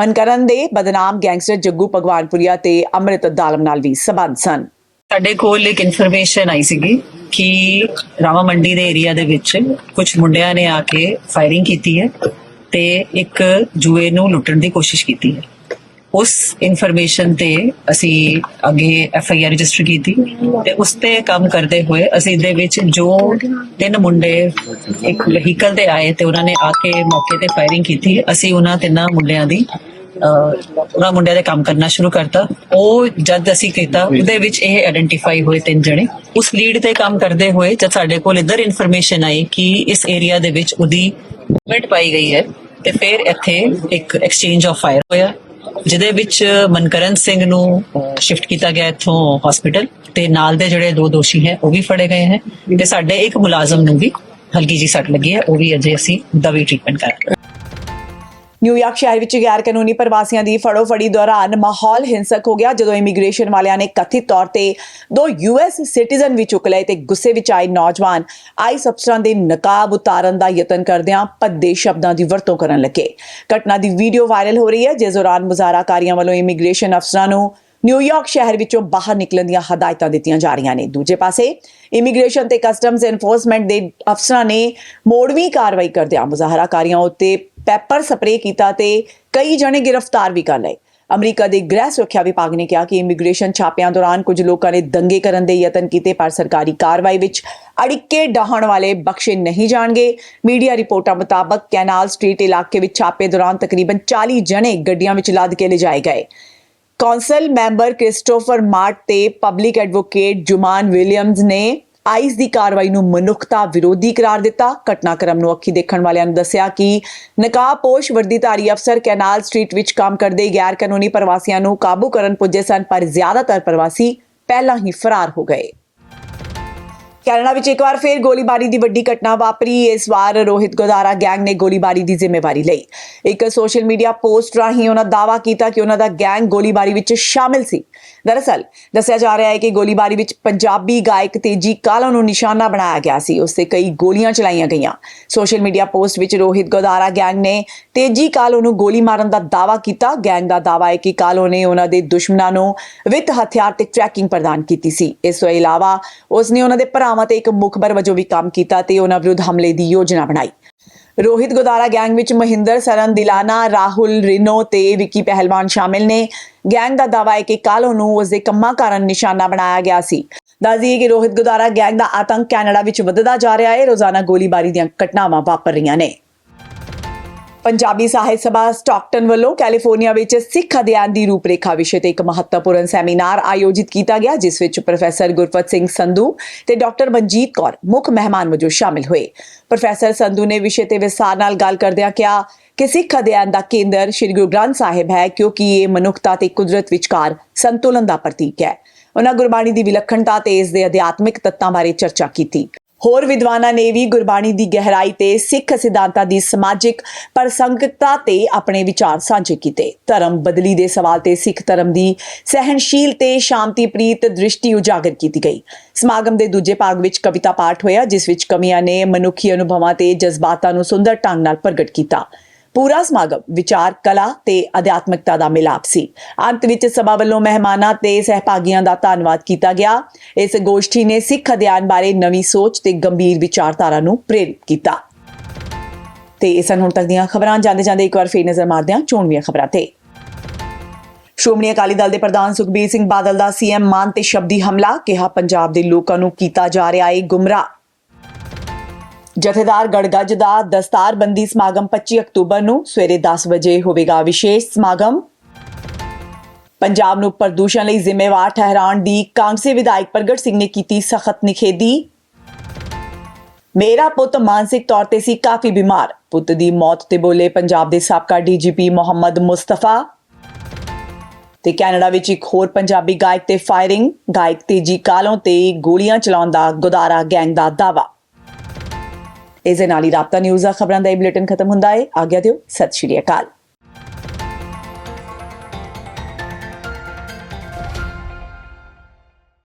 ਮਨਕਰਨ ਦੇ ਬਦਨਾਮ ਗੈਂਗਸਟਰ ਜੱਗੂ ਭਗਵਾਨਪੁਰੀਆ ਤੇ ਅੰਮ੍ਰਿਤ ਦਾਲਮ ਨਾਲ ਵੀ ਸਬੰਧ ਸਨ। ਸਾਡੇ ਕੋਲ ਇੱਕ ਇਨਫੋਰਮੇਸ਼ਨ ਆਈ ਸੀਗੀ ਕਿ ਰਾਮਾ ਮੰਡੀ ਦੇ ਏਰੀਆ ਦੇ ਵਿੱਚ ਕੁਝ ਮੁੰਡਿਆਂ ਨੇ ਆ ਕੇ ਫਾਇਰਿੰਗ ਕੀਤੀ ਹੈ ਤੇ ਇੱਕ ਜੂਏ ਨੂੰ ਲੁੱਟਣ ਦੀ ਕੋਸ਼ਿਸ਼ ਕੀਤੀ ਹੈ। ਉਸ ਇਨਫੋਰਮੇਸ਼ਨ ਤੇ ਅਸੀਂ ਅੱਗੇ ਐਫ ਆਈ ਆਰ ਰਜਿਸਟਰ ਕੀਤੀ ਤੇ ਉਸ ਤੇ ਕੰਮ ਕਰਦੇ ਹੋਏ ਅਸੀਂ ਇਹਦੇ ਵਿੱਚ ਜੋ ਤਿੰਨ ਮੁੰਡੇ ਇੱਕ ਵਹੀਕਲ ਤੇ ਆਏ ਤੇ ਉਹਨਾਂ ਨੇ ਆ ਕੇ ਮੌਕੇ ਤੇ ਫਾਇਰਿੰਗ ਕੀਤੀ, ਅਸੀਂ ਉਹਨਾਂ ਤਿੰਨਾਂ ਮੁੰਡਿਆਂ ਦੀ ਉਹਨਾਂ ਮੁੰਡਿਆਂ ਦੇ ਕੰਮ ਕਰਨਾ ਸ਼ੁਰੂ ਕਰਤਾ। ਉਹ ਜਦ ਅਸੀਂ ਕੀਤਾ, ਉਹਦੇ ਵਿੱਚ ਇਹ ਆਇਡੈਂਟੀਫਾਈ ਹੋਏ ਤਿੰਨ ਜਣੇ। ਉਸ ਲੀਡ ਤੇ ਕੰਮ ਕਰਦੇ ਹੋਏ ਜਦ ਸਾਡੇ ਕੋਲ ਇੱਧਰ ਇਨਫੋਰਮੇਸ਼ਨ ਆਈ ਕਿ ਇਸ ਏਰੀਆ ਦੇ ਵਿੱਚ ਉਹਦੀ ਮੂਵਮੈਂਟ ਪਾਈ ਗਈ ਹੈ ਤੇ ਫਿਰ ਇੱਥੇ ਇੱਕ ਐਕਸਚੇਂਜ ਆਫ ਫਾਇਰ ਹੋਇਆ। ਜਿਹਦੇ ਵਿੱਚ ਮਨਕਰਨ ਸਿੰਘ ਨੂੰ ਸ਼ਿਫਟ ਕੀਤਾ ਗਿਆ ਇੱਥੋਂ ਹਸਪੀਟਲ ਤੇ ਨਾਲ ਦੇ ਜਿਹੜੇ ਦੋ ਦੋਸ਼ੀ ਹੈ, ਉਹ ਵੀ ਫੜੇ ਗਏ ਹੈ ਤੇ ਸਾਡੇ ਇੱਕ ਮੁਲਾਜ਼ਮ ਨੂੰ ਵੀ ਹਲਕੀ ਜੀ ਸੱਟ ਲੱਗੀ ਹੈ, ਉਹ ਵੀ ਅਜੇ ਅਸੀਂ ਦਵਾਈ ਟ੍ਰੀਟਮੈਂਟ ਕਰ ਰਹੇ ਹਾਂ। ਨਿਊਯਾਰਕ ਸ਼ਹਿਰ ਵਿੱਚ ਗੈਰ ਕਾਨੂੰਨੀ ਪ੍ਰਵਾਸੀਆਂ ਦੀ ਫੜੋ-ਫੜੀ ਦੌਰਾਨ ਮਾਹੌਲ ਹਿੰਸਕ ਹੋ ਗਿਆ, ਜਦੋਂ ਇਮੀਗ੍ਰੇਸ਼ਨ ਵਾਲਿਆਂ ਨੇ ਕਥਿਤ ਤੌਰ ਤੇ ਦੋ ਯੂਐਸ ਸਿਟੀਜ਼ਨ ਵੀ ਚੁੱਕ ਲਏ ਤੇ ਗੁੱਸੇ ਵਿੱਚ ਆਏ ਨੌਜਵਾਨ ਆਈਸ ਅਫਸਰਾਂ ਦੇ ਨਕਾਬ ਉਤਾਰਨ ਦਾ ਯਤਨ ਕਰਦਿਆਂ ਭੱਦੇ ਸ਼ਬਦਾਂ ਦੀ ਵਰਤੋਂ ਕਰਨ ਲੱਗੇ। ਘਟਨਾ ਦੀ ਵੀਡੀਓ ਵਾਇਰਲ ਹੋ ਰਹੀ ਹੈ, ਜਿਸ ਦੌਰਾਨ ਮੁਜ਼ਾਹਰਾਕਾਰੀਆਂ ਵੱਲੋਂ ਇਮੀਗ੍ਰੇਸ਼ਨ ਅਫਸਰਾਂ ਨੂੰ ਨਿਊਯਾਰਕ ਸ਼ਹਿਰ ਵਿੱਚੋਂ ਬਾਹਰ ਨਿਕਲਣ ਦੀਆਂ ਹਦਾਇਤਾਂ ਦਿੱਤੀਆਂ ਜਾ ਰਹੀਆਂ ਨੇ। ਦੂਜੇ ਪਾਸੇ, ਇਮੀਗ੍ਰੇਸ਼ਨ ਤੇ ਕਸਟਮਸ ਐਨਫੋਰਸਮੈਂਟ ਦੇ ਅਫਸਰਾਂ ਨੇ ਮੋੜਵੀਂ ਕਾਰਵਾਈ ਕਰਦਿਆਂ ਮੁਜ਼ਾਹਰਾਕਾਰੀਆਂ ਉੱਤੇ ਪੈਪਰ ਸਪਰੇਅ ਕੀਤਾ ਤੇ ਕਈ ਜਣੇ ਗ੍ਰਿਫਤਾਰ ਵੀ ਕਰ ਲਏ। ਅਮਰੀਕਾ ਦੇ ਗ੍ਰਹਿ ਸੁਰੱਖਿਆ ਵਿਭਾਗ ਨੇ ਕਿਹਾ ਕਿ ਇਮੀਗ੍ਰੇਸ਼ਨ ਛਾਪਿਆਂ ਦੌਰਾਨ ਕੁਝ ਲੋਕਾਂ ਨੇ ਦੰਗੇ ਕਰਨ ਦੇ ਯਤਨ ਕੀਤੇ, ਪਰ ਸਰਕਾਰੀ ਕਾਰਵਾਈ ਵਿੱਚ ਅੜਿੱਕੇ ਡਹਾਉਣ ਵਾਲੇ ਬਖਸ਼ੇ ਨਹੀਂ ਜਾਣਗੇ। ਮੀਡੀਆ ਰਿਪੋਰਟਾਂ ਮੁਤਾਬਕ ਕੈਨਾਲ ਸਟਰੀਟ ਇਲਾਕੇ ਵਿੱਚ ਛਾਪੇ ਦੌਰਾਨ ਤਕਰੀਬਨ 40 ਜਣੇ ਗੱਡੀਆਂ ਵਿੱਚ ਲੱਦ ਕੇ ਲਿਜਾਏ ਗਏ। ਕੌਂਸਲ ਮੈਂਬਰ ਕ੍ਰਿਸਟੋਫਰ ਮਾਰਟ ਤੇ ਪਬਲਿਕ ਐਡਵੋਕੇਟ ਜੁਮਾਨ ਵਿਲੀਅਮਸ ਨੇ ਆਈਸ ਦੀ ਕਾਰਵਾਈ ਨੂੰ ਮਨੁੱਖਤਾ ਵਿਰੋਧੀ ਕਰਾਰ ਦਿੱਤਾ। ਘਟਨਾਕ੍ਰਮ ਨੂੰ ਅੱਖੀ ਦੇਖਣ ਵਾਲਿਆਂ ਨੂੰ ਦੱਸਿਆ ਕਿ ਨਕਾਬਪੋਸ਼ ਵਰਦੀਧਾਰੀ ਅਫਸਰ ਕੈਨਾਲ ਸਟਰੀਟ ਵਿੱਚ ਕੰਮ ਕਰਦੇ ਗੈਰ ਕਾਨੂੰਨੀ ਪ੍ਰਵਾਸੀਆਂ ਨੂੰ ਕਾਬੂ ਕਰਨ ਪੁੱਜੇ ਸਨ, ਪਰ ਜ਼ਿਆਦਾਤਰ ਪ੍ਰਵਾਸੀ ਪਹਿਲਾਂ ਹੀ ਫਰਾਰ ਹੋ ਗਏ। ਕੈਨੇਡਾ ਵਿੱਚ ਇੱਕ ਵਾਰ ਫੇਰ ਗੋਲੀਬਾਰੀ ਦੀ ਵੱਡੀ ਘਟਨਾ ਵਾਪਰੀ। ਇਸ ਵਾਰ ਰੋਹਿਤ ਗੋਦਾਰਾ ਗੈਂਗ ਨੇ ਗੋਲੀਬਾਰੀ ਦੀ ਜ਼ਿੰਮੇਵਾਰੀ ਲਈ। ਇੱਕ ਸੋਸ਼ਲ ਮੀਡੀਆ ਪੋਸਟ ਰਾਹੀਂ ਉਹਨਾਂ ਦਾਅਵਾ ਕੀਤਾ ਕਿ ਉਹਨਾਂ ਦਾ ਗੈਂਗ ਗੋਲੀਬਾਰੀ ਵਿੱਚ ਸ਼ਾਮਿਲ ਸੀ। ਦਰਅਸਲ, ਦੱਸਿਆ ਜਾ ਰਿਹਾ ਹੈ ਕਿ ਗੋਲੀਬਾਰੀ ਵਿੱਚ ਪੰਜਾਬੀ ਗਾਇਕ ਤੇਜੀ ਕਾਲਾ ਨੂੰ ਨਿਸ਼ਾਨਾ ਬਣਾਇਆ ਗਿਆ ਸੀ। ਉਸ ਤੇ ਕਈ ਗੋਲੀਆਂ ਚਲਾਈਆਂ ਗਈਆਂ। ਸੋਸ਼ਲ ਮੀਡੀਆ ਪੋਸਟ ਵਿੱਚ ਰੋਹਿਤ ਗੋਦਾਰਾ ਗੈਂਗ ਨੇ ਤੇਜੀ ਕਾਲੋ ਨੂੰ ਗੋਲੀ ਮਾਰਨ ਦਾ ਦਾਅਵਾ ਕੀਤਾ। ਗੈਂਗ ਦਾ ਦਾਅਵਾ ਹੈ ਕਿ ਕਾਲੋ ਨੇ ਉਹਨਾਂ ਦੇ ਦੁਸ਼ਮਣਾਂ ਨੂੰ ਵਿੱਤ ਹਥਿਆਰ ਤੇ ਟਰੈਕਿੰਗ ਪ੍ਰਦਾਨ ਕੀਤੀ ਸੀ। ਇਸ ਤੋਂ ਇਲਾਵਾ, ਉਸ ਨੇ ਉਹਨਾਂ ਦੇ ਭਰਾਵਾਂ ਤੇ ਇੱਕ ਮੁਖਬਰ ਵਜੋਂ ਵੀ ਕੰਮ ਕੀਤਾ ਤੇ ਉਹਨਾਂ ਵਿਰੁੱਧ ਹਮਲੇ ਦੀ ਯੋਜਨਾ ਬਣਾਈ। ਰੋਹਿਤ ਗੋਦਾਰਾ ਗੈਂਗ ਵਿੱਚ ਮਹਿੰਦਰ ਸਰਨ, ਦਿਲਾਨਾ, ਰਾਹੁਲ, ਰਿਨੋ ਤੇ ਵਿੱਕੀ ਪਹਿਲਵਾਨ ਸ਼ਾਮਿਲ ਨੇ ਗੈਂਗ ਦਾ ਦਾਅਵਾ ਹੈ ਕਿ ਕਾਲੋ ਨੂੰ ਉਸ ਦੇ ਕੰਮਾਂ ਕਾਰਨ ਨਿਸ਼ਾਨਾ ਬਣਾਇਆ ਗਿਆ ਸੀ। ਦੱਸਦੀਏ ਕਿ ਰੋਹਿਤ ਗੋਦਾਰਾ ਗੈਂਗ ਦਾ ਆਤੰਕ ਕੈਨੇਡਾ ਵਿੱਚ ਵੱਧਦਾ ਜਾ ਰਿਹਾ ਹੈ। ਰੋਜ਼ਾਨਾ ਗੋਲੀਬਾਰੀ ਦੀਆਂ ਘਟਨਾਵਾਂ ਵਾਪਰ ਰਹੀਆਂ ਨੇ। ਪੰਜਾਬੀ ਸਾਹਿਤ ਸਭਾ ਸਟਾਕਟਨ ਵੱਲੋਂ ਕੈਲੀਫੋਰਨੀਆ ਵਿੱਚ ਸਿੱਖ ਅਧਿਐਨ ਦੀ ਰੂਪਰੇਖਾ ਵਿਸ਼ੇ ਤੇ ਇੱਕ ਮਹੱਤਵਪੂਰਨ ਸੈਮੀਨਾਰ ਆਯੋਜਿਤ ਕੀਤਾ ਗਿਆ, ਜਿਸ ਵਿੱਚ ਪ੍ਰੋਫੈਸਰ ਗੁਰਪਤ ਸਿੰਘ ਸੰਧੂ ਤੇ ਡਾਕਟਰ ਮਨਜੀਤ ਕੌਰ ਮੁੱਖ ਮਹਿਮਾਨ ਵਜੋਂ ਸ਼ਾਮਿਲ ਹੋਏ। ਪ੍ਰੋਫੈਸਰ ਸੰਧੂ ਨੇ ਵਿਸ਼ੇ ਤੇ ਵਿਸਥਾਰ ਨਾਲ ਗੱਲ ਕਰਦਿਆਂ ਕਿਹਾ ਕਿ ਸਿੱਖ ਅਧਿਐਨ ਦਾ ਕੇਂਦਰ ਸ੍ਰੀ ਗੁਰੂ ਗ੍ਰੰਥ ਸਾਹਿਬ ਹੈ, ਕਿਉਂਕਿ ਇਹ ਮਨੁੱਖਤਾ ਤੇ ਕੁਦਰਤ ਵਿਚਕਾਰ ਸੰਤੁਲਨ ਦਾ ਪ੍ਰਤੀਕ ਹੈ। ਉਹਨਾਂ ਗੁਰਬਾਣੀ ਦੀ ਵਿਲੱਖਣਤਾ ਤੇ ਇਸ ਦੇ ਅਧਿਆਤਮਿਕ ਤੱਤਾਂ ਬਾਰੇ ਚਰਚਾ ਕੀਤੀ। ਹੋਰ ਵਿਦਵਾਨਾਂ ਨੇ ਵੀ ਗੁਰਬਾਣੀ ਦੀ ਗਹਿਰਾਈ ਤੇ ਸਿੱਖ ਸਿਧਾਂਤਾਂ ਦੀ ਸਮਾਜਿਕ ਪ੍ਰਸੰਗਿਕਤਾ ਤੇ ਆਪਣੇ ਵਿਚਾਰ ਸਾਂਝੇ ਕੀਤੇ। ਧਰਮ ਬਦਲੀ ਦੇ ਸਵਾਲ ਤੇ ਸਿੱਖ ਧਰਮ ਦੀ ਸਹਿਨਸ਼ੀਲ ਤੇ ਸ਼ਾਂਤੀ ਪ੍ਰੀਤ ਦ੍ਰਿਸ਼ਟੀ ਉਜਾਗਰ ਕੀਤੀ ਗਈ। ਸਮਾਗਮ ਦੇ ਦੂਜੇ ਭਾਗ ਵਿੱਚ ਕਵਿਤਾ ਪਾਠ ਹੋਇਆ, ਜਿਸ ਵਿੱਚ ਕਮੀਆਂ ਨੇ ਮਨੁੱਖੀ ਅਨੁਭਵਾਂ ਤੇ ਜਜ਼ਬਾਤਾਂ ਨੂੰ ਸੁੰਦਰ ਢੰਗ ਨਾਲ ਪ੍ਰਗਟ ਕੀਤਾ। ਪੂਰਾ ਸਮਾਗਮ ਵਿਚਾਰ, ਕਲਾ ਤੇ ਅਧਿਆਤਮਿਕਤਾ ਦਾ ਮਿਲਾਪ ਸੀ। ਅੰਤ ਵਿੱਚ ਸਭਾ ਵੱਲੋਂ ਮਹਿਮਾਨਾਂ ਤੇ ਸਹਿਭਾਗੀਆਂ ਦਾ ਧੰਨਵਾਦ ਕੀਤਾ ਗਿਆ। ਇਸ ਗੋਸ਼ਟੀ ਨੇ ਸਿੱਖ ਅਧਿਐਨ ਬਾਰੇ ਨਵੀਂ ਸੋਚ ਤੇ ਗੰਭੀਰ ਵਿਚਾਰਧਾਰਾ ਨੂੰ ਪ੍ਰੇਰਿਤ ਕੀਤਾ। ਤੇ ਇਹ ਹੁਣ ਤੱਕ ਦੀਆਂ ਖਬਰਾਂ। ਜਾਂਦੇ ਜਾਂਦੇ ਇੱਕ ਵਾਰ ਫੇਰ ਨਜ਼ਰ ਮਾਰਦੇ ਹਾਂ ਚੋਣਵੀਆਂ ਖਬਰਾਂ ਤੇ। ਸ਼੍ਰੋਮਣੀ ਅਕਾਲੀ ਦਲ ਦੇ ਪ੍ਰਧਾਨ ਸੁਖਬੀਰ ਸਿੰਘ ਬਾਦਲ ਦਾ ਸੀਐਮ ਮਾਨ ਤੇ ਸ਼ਬਦੀ ਹਮਲਾ, ਕਿਹਾ ਪੰਜਾਬ ਦੇ ਲੋਕਾਂ ਨੂੰ ਕੀਤਾ ਜਾ ਰਿਹਾ ਹੈ ਗੁੰਮਰਾਹ। ਜਥੇਦਾਰ ਗੜਗੱਜ ਦਾ ਦਸਤਾਰਬੰਦੀ ਸਮਾਗਮ 25 ਅਕਤੂਬਰ ਨੂੰ ਸਵੇਰੇ 10 ਵਜੇ ਹੋਵੇਗਾ ਵਿਸ਼ੇਸ਼ ਸਮਾਗਮ। ਪੰਜਾਬ ਨੂੰ ਪ੍ਰਦੂਸ਼ਣ ਲਈ ਜ਼ਿੰਮੇਵਾਰ ਠਹਿਰਾਉਣ ਦੀ ਕਾਂਗਸੀ ਵਿਧਾਇਕ ਪ੍ਰਗਟ ਸਿੰਘ ਨੇ ਕੀਤੀ ਸਖਤ ਨਿਖੇਧੀ। ਮੇਰਾ ਪੁੱਤ ਮਾਨਸਿਕ ਤੌਰ ਤੇ ਸੀ ਕਾਫੀ ਬਿਮਾਰ। ਪੁੱਤ ਦੀ ਮੌਤ ਤੇ ਬੋਲੇ ਪੰਜਾਬ ਦੇ ਸਾਬਕਾ ਡੀਜੀਪੀ ਮੁਹੰਮਦ ਮੁਸਤਫਾ ਤੇ ਕੈਨੇਡਾ ਵਿੱਚ ਇੱਕ ਹੋਰ ਪੰਜਾਬੀ ਗਾਇਕ ਤੇ ਫਾਇਰਿੰਗ। ਗਾਇਕ ਤੇਜੀ ਕਾਲੋਂ ਤੇ ਗੋਲੀਆਂ ਚਲਾਉਣ ਦਾ ਗੁਦਾਰਾ ਗੈਂਗ ਦਾ ਦਾਵਾ ਇਸ ਦੇ ਨਾਲ ਹੀ ਰਾਬਤਾ ਨਿਊਜ਼ ਦਾ ਖਬਰਾਂ ਦਾ ਇਹ ਬੁਲੇਟਿਨ ਖਤਮ ਹੁੰਦਾ ਹੈ। ਆਗਿਆ ਦਿਓ, ਸਤਿ ਸ਼੍ਰੀ ਅਕਾਲ।